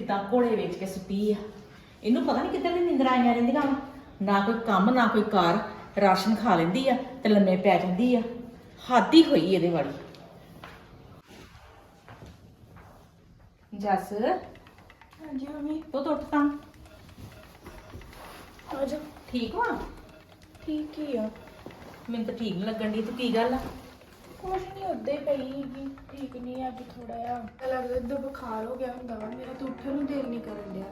ਕਿੱਦਾਂ ਘੋੜੇ ਵੇਚ ਕੇ ਸੁੱਤੀ ਆ। ਇਹਨੂੰ ਪਤਾ ਨਹੀਂ ਕਿੱਧਰ ਦੀ ਨਿੰਦਰਾਂ ਆਈਆਂ ਰਹਿੰਦੀਆਂ ਵਾ। ਨਾ ਕੋਈ ਕੰਮ ਨਾ ਕੋਈ ਕਾਰ। ਰਾਸ਼ਨ ਖਾ ਲੈਂਦੀ ਆ ਤੇ ਲੰਮੇ ਪੈ ਜਾਂਦੀ ਆ। ਹੱਦ ਹੋਈ ਇਹਦੇ ਵਾਲੀ। ਜੱਸ ਹਾਂਜੀ ਮੰਮੀ। ਤੂੰ ਤਾਂ। ਉੱਠ ਤਾਂ ਠੀਕ ਵਾ? ਠੀਕ ਹੀ ਆ। ਮੈਨੂੰ ਤਾਂ ਠੀਕ ਨਹੀਂ ਲੱਗਣ ਦੀ ਤੂੰ ਕੀ ਗੱਲ ਆ? ਕੁਛ ਨਹੀਂ ਉੱਦੇ ਪਈ ਸੀਗੀ ਠੀਕ ਨਹੀਂ ਅੱਜ ਥੋੜਾ ਜਿਹਾ। ਲੱਗਦਾ ਇਦੋਂ ਬੁਖਾਰ ਹੋ ਗਿਆ ਹੁੰਦਾ ਵਾ ਮੇਰਾ ਤਾਂ ਉੱਠਣ ਨੂੰ ਦਿਲ ਨਹੀਂ ਕਰਨ ਡਿਆ।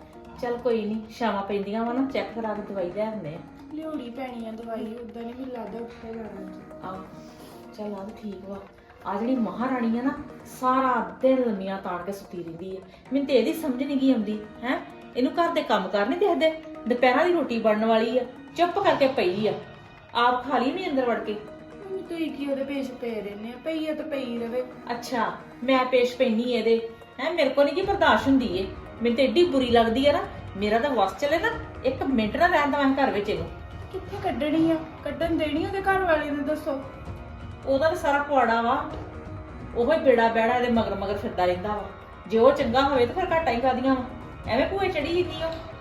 ਚੱਲ ਕੋਈ ਨਹੀਂ ਸ਼ਾਮਾਂ ਪੈਂਦੀਆਂ ਵਾ ਨਾ ਚੈੱਕ ਕਰਾ ਕੇ ਦਵਾਈ ਲੈ ਆਉਂਦੇ ਆ। ਲਿਉੜੀ ਪੈਣੀ ਆ ਦਵਾਈ ਉਦਾਂ ਨਹੀਂ ਮੈਨੂੰ ਲੱਗਦਾ ਉੱਠੇ ਜਾਣਾ ਅੱਜ। ਆਹ ਚੱਲ ਆ ਵੀ ਠੀਕ ਵਾ। ਆ ਜਿਹੜੀ ਮਹਾਰਾਣੀ ਆ ਨਾ ਸਾਰਾ ਦਿਨ ਲੰਮੀਆਂ ਤਾਣ ਕੇ ਸੁੱਤੀ ਰਹਿੰਦੀ ਆ। ਮੈਨੂੰ ਤੇ ਇਹਦੀ ਸਮਝ ਨਹੀਂ ਗਈ ਆਉਂਦੀ ਹੈ? ਇਹਨੂੰ ਘਰ ਦੇ ਕੰਮ ਕਰ ਨਹੀਂ ਦੇਖਦੇ? ਦੁਪਹਿਰਾਂ ਦੀ ਰੋਟੀ ਬਣਨ ਵਾਲੀ ਆ ਚੁੱਪ ਕਰਕੇ ਪਈ ਆ। ਆਪ ਖਾ ਲਈ ਨਹੀਂ ਅੰਦਰ ਵੜ ਕੇ? ਤੁਸੀਂ ਕੀ ਉਹਦੇ ਪੇਸ਼ ਪਏ ਰਹਿੰਦੇ ਆ ਪਈ ਆ ਤਾਂ ਪਈ ਰਵੇ। ਅੱਛਾ ਮੈਂ ਪੇਸ਼ ਪੈਣੀ ਇਹਦੇ। ਹੈ ਮੇਰੇ ਕੋ ਨਹੀਂ ਕੀ ਬਰਦਾਸ਼ਤ ਹੁੰਦੀ ਏ? ਮੈਨੂੰ ਤੇ ਏਡੀ ਬੁਰੀ ਲੱਗਦੀ ਆ ਨਾ। ਮੇਰਾ ਤਾਂ ਵਸ ਚੱਲੇ ਨਾ ਇੱਕ ਮਿੰਟ ਨਾ ਰਹਿਣ ਦਾ ਮੈਂ ਘਰ ਵਿੱਚ ਇਹਨੂੰ। ਕਿੱਥੇ ਕੱਢਣੀ ਆ? ਕੱਢਣ ਦੇਣੀ ਉਹਦੇ ਘਰ ਵਾਲੇ ਨੇ ਦੱਸੋ। ਉਹਦਾ ਤਾਂ ਸਾਰਾ ਪੁਆੜਾ ਵਾ। ਉਹੋ ਹੀ ਬੇੜਾ ਬੈੜਾ ਇਹਦੇ ਮਗਰ ਮਗਰ ਫਿਰਦਾ ਰਹਿੰਦਾ ਵਾ। ਜੇ ਉਹ ਚੰਗਾ ਹੋਵੇ ਤਾਂ ਫਿਰ ਘਾਟਾਂ ਹੀ ਖਾਦੀਆਂ ਵਾ। ਐਵੇਂ ਭੂਏ ਚੜੀ ਜਾਂਦੀ ਉਹ।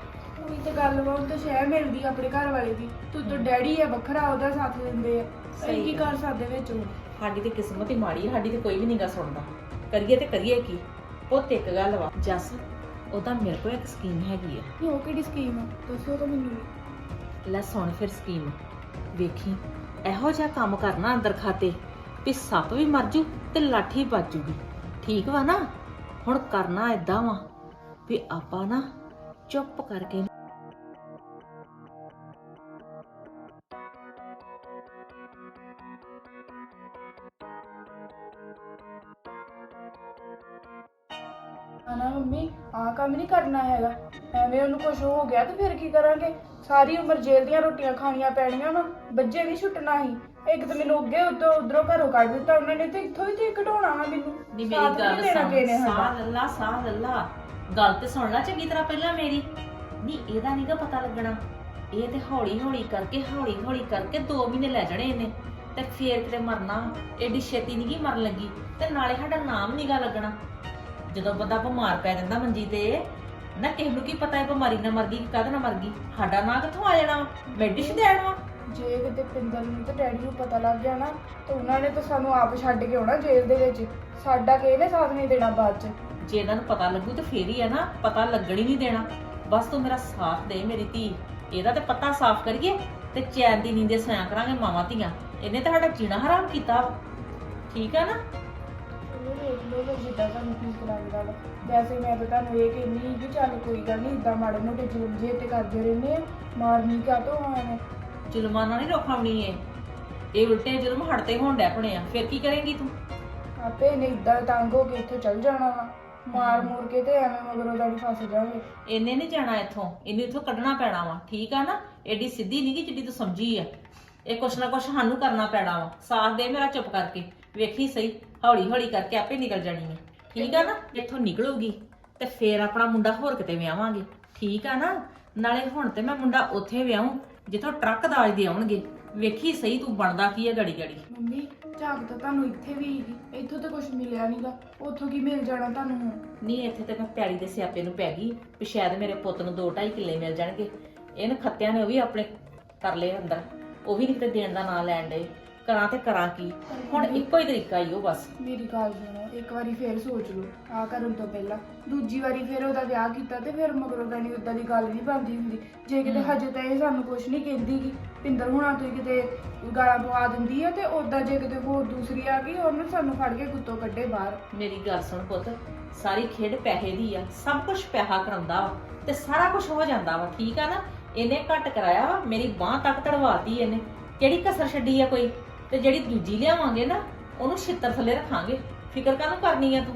ਉਹੀ ਤਾਂ ਗੱਲ ਵਾ ਉਹ ਤਾਂ ਸ਼ਹਿ ਮਿਲਦੀ ਆ ਆਪਣੇ ਘਰ ਵਾਲੇ ਦੀ। ਤੂੰ ਤਾਂ ਡੈਡੀ ਆ ਵੱਖਰਾ ਉਹਦਾ ਸਾਥ ਦਿੰਦੇ ਆ। ਸਹੀ ਕੀ। ਕਰ ਸਕਦੇ ਵਿੱਚ ਹੁਣ? ਸਾਡੀ ਤੇ ਕਿਸਮਤ ਹੀ ਮਾੜੀ ਆ, ਸਾਡੀ ਤੇ ਕੋਈ ਵੀ ਨਹੀਂਗਾ ਸੁਣਦਾ। ਕਰੀਏ ਤੇ ਕਰੀਏ ਕੀ? ਉਹ ਤੇ ਇੱਕ ਗੱਲ ਵਾ ਜੱਸ ਉਹਦਾ ਮੇਰੇ ਕੋਲ ਇੱਕ ਸਕੀਮ ਹੈਗੀ ਆ। ਨਹੀਂ ਉਹ ਕਿਹੜੀ ਸਕੀਮ ਆ? ਦੱਸੋ ਤਾਂ ਮੈਨੂੰ ਵੀ। ਲੈ ਸੁਣ ਫਿਰ ਸਕੀਮ ਵੇਖੀ ਇਹੋ ਜਿਹਾ ਕੰਮ ਕਰਨਾ ਅੰਦਰ ਖਾਤੇ ਵੀ ਸੱਪ ਵੀ ਮਰ ਜੂ ਤੇ ਲਾਠੀ ਬਚ ਜੂਗੀ। ਠੀਕ ਵਾ ਨਾ? ਹੁਣ ਕਰਨਾ ਏਦਾਂ ਵਾ ਵੀ ਆਪਾਂ ਨਾ ਚੁੱਪ ਕਰਕੇ ਕੰਮ ਨਹੀਂ ਕਰਨਾ ਹੈਗਾ। ਐਵੇਂ ਉਹਨੂੰ ਕੁਝ ਹੋ ਗਿਆ ਤੇ ਫਿਰ ਕੀ ਕਰਾਂਗੇ? ਸਾਰੀ ਉਮਰ ਜੇਲ੍ਹ ਦੀਆਂ ਰੋਟੀਆਂ ਖਾਣੀਆਂ ਪੈਣੀਆਂ ਵਾ ਬੱਜੇ ਨਹੀਂ ਛੁੱਟਣਾ ਹੀ ਇੱਕ ਤਾਂ ਮੈਨੂੰ ਅੱਗੇ ਉਧਰੋਂ ਉਧਰੋਂ ਘਰੋਂ ਕੱਢ ਦਿੱਤਾ ਉਹਨਾਂ ਨੇ ਤੇ ਇੱਥੋਂ ਹੀ ਤੇ ਕਢਾਉਣਾ ਵਾ ਮੈਨੂੰ। ਨੀ ਮੇਰੀ ਸਾਥ ਗੱਲ ਦੇਣਾ ਕਿਸੇ ਨੇ। ਸਾਹ ਲੱਲਾ ਸਾਹ ਲੱਲਾ ਗੱਲ ਤੇ ਸੁਣ ਲੈ ਚੰਗੀ ਤਰ੍ਹਾਂ ਪਹਿਲਾਂ ਮੇਰੀ। ਨਹੀਂ ਇਹਦਾ ਨਹੀਂਗਾ ਪਤਾ ਲੱਗਣਾ। ਇਹ ਤੇ ਹੌਲੀ ਹੌਲੀ ਕਰਕੇ ਹੌਲੀ ਹੌਲੀ ਕਰਕੇ 2 ਮਹੀਨੇ ਲੈ ਜਾਣੇ ਇਹਨੇ। ਤੇ ਫੇਰ ਕਿਤੇ ਮਰਨਾ ਏਡੀ ਛੇਤੀ ਨਹੀਂ ਗੀ ਮਰਨ ਲੱਗੀ। ਤੇ ਨਾਲੇ ਸਾਡਾ ਨਾਮ ਨਹੀਂਗਾ ਲੱਗਣਾ। ਜਦੋਂ ਬੰਦਾ ਬਿਮਾਰ ਪੈ ਜਾਂਦਾ ਮੰਜੀ ਤੇ ਨਾ ਕਿਸੇ ਨੂੰ ਕੀ ਪਤਾ ਇਹ ਬਿਮਾਰੀ ਨਾਲ ਮਰ ਗਈ ਕਦ ਨਾਲ ਮਰ ਗਈ? ਸਾਡਾ ਨਾਂ ਕਿੱਥੋਂ ਆ ਜਾਣਾ? ਮੈਡੀਸਨ ਦੇਣ ਵਾ ਜੇ ਕਿਤੇ ਪਿੰਦਰ ਨੂੰ ਤੇ ਡੈਡੀ ਨੂੰ ਪਤਾ ਲੱਗ ਗਿਆ ਨਾ ਤਾਂ ਉਹਨਾਂ ਨੇ ਤਾਂ ਸਾਨੂੰ ਆਪ ਛੱਡ ਕੇ ਆਉਣਾ ਜੇਲ੍ਹ ਦੇ ਵਿੱਚ। ਸਾਡਾ ਕਿਸੇ ਨੇ ਸਾਥ ਨਹੀਂ ਦੇਣਾ ਬਾਅਦ ਚ? ਜੇ ਇਹਨਾਂ ਨੂੰ ਪਤਾ ਲੱਗੂ ਤੇ ਫੇਰ ਹੀ ਆ ਨਾ ਪਤਾ ਲੱਗਣ ਹੀ ਨਹੀਂ ਦੇਣਾ। ਬਸ ਤੂੰ ਮੇਰਾ ਸਾਥ ਦੇ ਮੇਰੀ ਧੀ। ਇਹਦਾ ਤੇ ਪੱਤਾ ਸਾਫ਼ ਕਰੀਏ ਤੇ ਚੈਨ ਦੀ ਨੀਂਦੇ ਸਿਆ ਕਰਾਂਗੇ ਮਾਵਾਂ ਧੀਆਂ। ਇਹਨੇ ਤਾਂ ਸਾਡਾ ਜੀਣਾ ਹਰਾਮ ਕੀਤਾ। ਠੀਕ ਆ ਨਾ? ਦੇਖ ਲਓ ਫਿਰ ਜਿੱਦਾਂ ਤੁਹਾਨੂੰ ਠੀਕ ਲੱਗਦਾ ਵਾ ਵੈਸੇ ਮੈਂ ਤਾਂ ਤੁਹਾਨੂੰ ਇਹ ਕਹਿੰਦੀ ਕਿ ਚੱਲ ਕੋਈ ਗੱਲ ਨਹੀਂ ਇਦਾਂ ਮਾੜੇ ਮੋਟੇ ਜ਼ੁਲਮ ਜੇ ਤੇ ਕਰਦੇ ਰਹਿੰਦੇ ਆ। ਮਾਰਨੀ ਕਾ ਤੋਂ ਆਏ ਜ਼ੁਲਮਾਨਾ ਨਹੀਂ ਰੋਖਾਉਣੀ ਏ ਇਹ ਉਲਟੇ ਜ਼ੁਲਮ ਹਟਦੇ ਹੋਣ ਡੈ ਪਣੇ ਆ। ਫਿਰ ਕੀ ਕਰੇਂਗੀ ਤੂੰ? ਆਪੇ ਨੇ ਇਦਾਂ ਤੰਗ ਹੋ ਕੇ ਇੱਥੋਂ ਚੱਲ ਜਾਣਾ ਵਾ। ਮਾਰ ਮੂਰ ਕੇ ਤੇ ਐਵੇਂ ਮਗਰੋਂ ਦਾ ਫਸ ਜਾਵੇ ਇਹਨੇ ਨਹੀਂ ਜਾਣਾ ਇੱਥੋਂ। ਇਹਨੂੰ ਇੱਥੋਂ ਕੱਢਣਾ ਪੈਣਾ ਵਾ। ਠੀਕ ਆ ਨਾ? ਐਡੀ ਸਿੱਧੀ ਨਹੀਂ ਗੀ ਜਿੱਡੀ ਤੂੰ ਸਮਝੀ ਆ। ਇਹ ਕੁਛ ਨਾ ਕੁਛ ਸਾਨੂੰ ਕਰਨਾ ਪੈਣਾ ਵਾ। ਸਾਥ ਦੇ ਮੇਰਾ ਚੁੱਪ ਕਰਕੇ। ਵੇਖੀ ਸਹੀ। ਹੌਲੀ ਹੌਲੀ ਕਰਕੇ ਆਪੇ ਨਿਕਲ ਜਾਣੀ ਹੈ ਠੀਕ ਆ ਨਾ? ਇੱਥੋਂ ਨਿਕਲੂਗੀ ਤੇ ਫੇਰ ਆਪਣਾ ਮੁੰਡਾ ਹੋਰ ਕਿਤੇ ਵਿਆਹਾਂਗੇ। ਠੀਕ ਆ ਨਾ? ਨਾਲੇ ਹੁਣ ਤੇ ਮੈਂ ਮੁੰਡਾ ਉੱਥੇ ਵਿਆਹੂੰ ਜਿੱਥੋਂ ਟਰੱਕ ਦਾਜ ਦੇ ਆਉਣਗੇ। ਵੇਖੀ ਸਹੀ ਤੂੰ ਬਣਦਾ ਕੀ ਹੈ ਗੜੀ ਗੜੀ ਮੰਮੀ ਝਾਕ ਤਾਂ ਤੁਹਾਨੂੰ ਇੱਥੇ ਵੀ ਇੱਥੋਂ ਤਾਂ ਕੁਝ ਮਿਲਿਆ ਨਹੀਂਗਾ ਉੱਥੋਂ ਕੀ ਮਿਲ ਜਾਣਾ ਤੁਹਾਨੂੰ ਹੁਣ? ਨਹੀਂ ਇੱਥੇ ਤੇ ਮੈਂ ਪਿਆਰੀ ਦੇ ਸਿਆਪੇ ਨੂੰ ਪੈ ਗਈ। ਵੀ ਸ਼ਾਇਦ ਮੇਰੇ ਪੁੱਤ ਨੂੰ 2.5 ਕਿੱਲੇ ਮਿਲ ਜਾਣਗੇ। ਇਹਨ ਖੱਤਿਆਂ ਨੇ ਉਹ ਵੀ ਆਪਣੇ ਕਰ ਲਏ ਅੰਦਰ। ਉਹ ਵੀ ਨਹੀਂ ਕਿਤੇ ਦੇਣ ਦਾ ਨਾਂ ਲੈਣ ਦੇ ਕਰਾਂ ਤੇ ਕਰਾਂ ਕੀ? ਹੁਣ ਇੱਕੋ ਹੀ ਤਰੀਕਾ ਹੀ ਉਹ ਬਸ। ਮੇਰੀ ਗੱਲ ਸੁਣੋ ਇੱਕ ਵਾਰੀ ਫੇਰ ਸੋਚ ਲਓ ਆ ਕਰਨ ਤੋਂ ਪਹਿਲਾਂ। ਦੂਜੀ ਵਾਰੀ ਫੇਰ ਉਹਦਾ ਵਿਆਹ ਕੀਤਾ ਤੇ ਫਿਰ ਮਗਰੋਂ ਦਾ ਨਹੀਂ ਉਦਾਂ ਦੀ ਗੱਲ ਨਹੀਂ ਬਣਦੀ ਹੁੰਦੀ। ਜੇ ਕਿਤੇ ਹਜੇ ਤਾਂ ਇਹ ਸਾਨੂੰ ਕੁਝ ਨਹੀਂ ਕਹਿੰਦੀ ਕਿ ਪਿੰਦਰ ਹੁਣਾਂ ਤੋਂ ਹੀ ਕਿਤੇ ਗਾਲਾਂ ਪਵਾ ਦਿੰਦੀ ਆ ਤੇ ਉਦਾਂ ਜੇ ਕਿਤੇ ਹੋਰ ਦੂਸਰੀ ਆ ਗਈ ਉਹਨੂੰ ਸਾਨੂੰ ਫੜ ਕੇ ਗੁੱਤੋਂ ਕੱਢੇ ਬਾਹਰ। ਮੇਰੀ ਗੱਲ ਸੁਣ ਪੁੱਤ ਸਾਰੀ ਖੇਡ ਪੈਸੇ ਦੀ ਆ ਸਭ ਕੁਝ ਪੈਸਾ ਕਰਾਉਂਦਾ ਵਾ ਤੇ ਸਾਰਾ ਕੁਝ ਹੋ ਜਾਂਦਾ ਵਾ ਠੀਕ ਆ ਨਾ? ਇਹਨੇ ਘੱਟ ਕਰਾਇਆ ਵਾ ਮੇਰੀ ਬਾਹ ਤੱਕ ਤੜਵਾਤੀ ਇਹਨੇ। ਕਿਹੜੀ ਕਸਰ ਛੱਡੀ ਆ ਕੋਈ? ਤੇ ਜਿਹੜੀ ਦੂਜੀ ਲਿਆਵਾਂਗੇ ਨਾ ਉਹਨੂੰ ਛਿੱਤਰ ਥੱਲੇ ਰੱਖਾਂਗੇ। ਫਿਕਰ ਕਾਹਨੂੰ ਕਰਨੀ ਆ ਤੂੰ?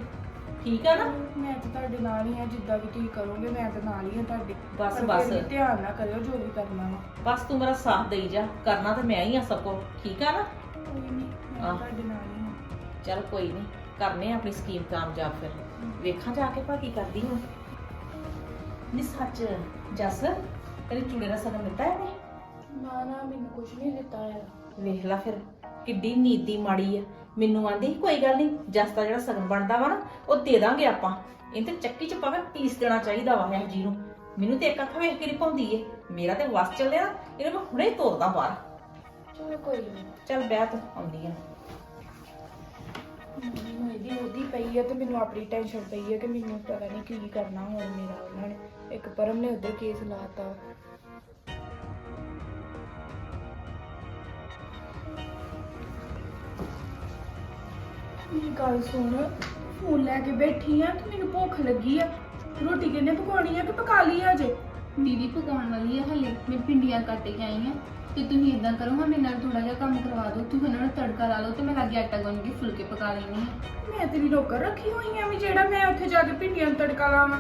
ਠੀਕ ਆ ਨਾ? ਮੈਂ ਤਾਂ ਤੁਹਾਡੇ ਨਾਲ ਹੀ ਆ ਜਿੱਦਾਂ ਵੀ ਤੁਸੀਂ ਕਰੋਗੇ ਮੈਂ ਤਾਂ ਨਾਲ ਹੀ ਆ ਤੁਹਾਡੇ। ਬਸ ਪਰ ਬਸ। ਫਿਰ ਵੀ ਧਿਆਨ ਨਾਲ ਕਰਿਓ ਜੋ ਵੀ ਕਰਨਾ ਵਾ। ਬਸ ਤੂੰ ਮੇਰਾ ਸਾਥ ਦੇਈ ਜਾ ਕਰਨਾ ਤਾਂ ਮੈਂ ਹੀ ਆ ਸਭ ਕੁਝ ਠੀਕ ਆ ਨਾ? ਕੋਈ ਨਹੀਂ ਮੈਂ ਆਹ। ਤੁਹਾਡੇ ਨਾਲ ਹੀ ਆ। ਚੱਲ ਕੋਈ ਨਹੀਂ ਕਰਨੇ ਆ ਆਪਣੀ ਸਕੀਮ ਕਾਮਯਾਬ ਫਿਰ। ਵੇਖਾਂ ਜਾ ਕੇ ਭਾ ਕੀ ਕਰਦੀ ਹਾਂ ਨੀ ਸੱਚ ਜੱਸ ਤੇਰੇ ਚੂੜੇ ਦਾ ਸਗਨ ਦਿੱਤਾ ਇਹਨੇ? ਨਾ ਨਾ ਮੈਨੂੰ ਕੁਝ ਨਹੀਂ ਦਿੱਤਾ ਯਾਰ ਵੇਖ ਲੈ ਫਿਰ। ਕਿੱਡੀ ਨੀਤੀ ਮਾੜੀ ਆ। ਮੈਨੂੰ ਆਂਦੀ ਕੋਈ ਗੱਲ ਨਹੀਂ ਜੱਸ ਦਾ ਜਿਹੜਾ ਸਗਨ ਬਣਦਾ ਵਾ ਨਾ ਉਹ ਦੇ ਦਾਂਗੇ ਆਪਾਂ। ਇਹ ਤੇ ਚੱਕੀ ਚ ਪਾਵੇਂ ਪੀਸ ਦੇਣਾ ਚਾਹੀਦਾ ਵਾ ਇਹ ਜੀ ਨੂੰ। ਮੈਨੂੰ ਤੇ ਇੱਕ ਅੱਖ ਵੇਖ ਕੇ ਨਹੀਂ ਪਾਉਂਦੀ ਏ। ਮੇਰਾ ਤੇ ਵਸ ਚੱਲਿਆ ਇਹਨੂੰ ਮੈਂ ਹੁਣੇ ਤੋੜਦਾ ਬਾਹਰ। ਚਲੋ ਕੋਈ ਨਹੀਂ। ਚੱਲ ਬਹਿ ਤੂੰ ਆਉਂਦੀ ਆ। ਮੈਨੂੰ ਇਹਦੀ ਉਹਦੀ ਪਈ ਹੈ ਤੇ ਮੈਨੂੰ ਆਪਣੀ ਟੈਨਸ਼ਨ ਪਈ ਹੈ ਕਿ ਮੈਨੂੰ ਪਤਾ ਨਹੀਂ ਕੀ ਕਰਨਾ ਹੁਣ ਮੇਰਾ ਉਹਨਾਂ ਨੇ। ਇੱਕ ਪਰਮ ਨੇ ਉਧਰ ਕੇਸ ਲਾਤਾ ਮੇਰੀ ਗੱਲ ਸੁਣ। ਫੋਨ ਲੈ ਕੇ ਬੈਠੀ ਆ ਤੇ ਮੈਨੂੰ ਭੁੱਖ ਲੱਗੀ ਆ। ਰੋਟੀ ਕਿੰਨੇ ਪਕਾਉਣੀ ਆ ਕਿ ਪਕਾ ਲਈ ਆ ਜੇ? ਦੀਦੀ ਪਕਾਉਣ ਵਾਲੀ ਹੈ ਹਲੇ। ਮੈਂ ਪਿੰਡੀਆਂ ਕੱਟ ਕੇ ਆਈ ਹਾਂ ਤੇ ਤੁਸੀਂ ਇਦਾਂ ਕਰੋ ਹਾਂ ਮੇਰੇ ਨਾਲ ਥੋੜਾ ਜਿਹਾ ਕੰਮ ਕਰਵਾ ਦਿਓ। ਤੁਸੀਂ ਉਹਨਾਂ ਨੂੰ ਤੜਕਾ ਲਾ ਲਓ ਤੇ ਮੈਂ ਲਾਗੇ ਆਟਾ ਗੁੰਨ ਕੇ ਫੁਲਕੇ ਪਕਾ ਲੈਣੀ ਹੈ ਮੈਂ ਤੇਰੀ ਨੌਕਰ ਰੱਖੀ ਹੋਈ ਆ ਵੀ ਜਿਹੜਾ ਮੈਂ ਉੱਥੇ ਜਾ ਕੇ ਭਿੰਡੀਆਂ ਨੂੰ ਤੜਕਾ ਲਾਵਾਂ।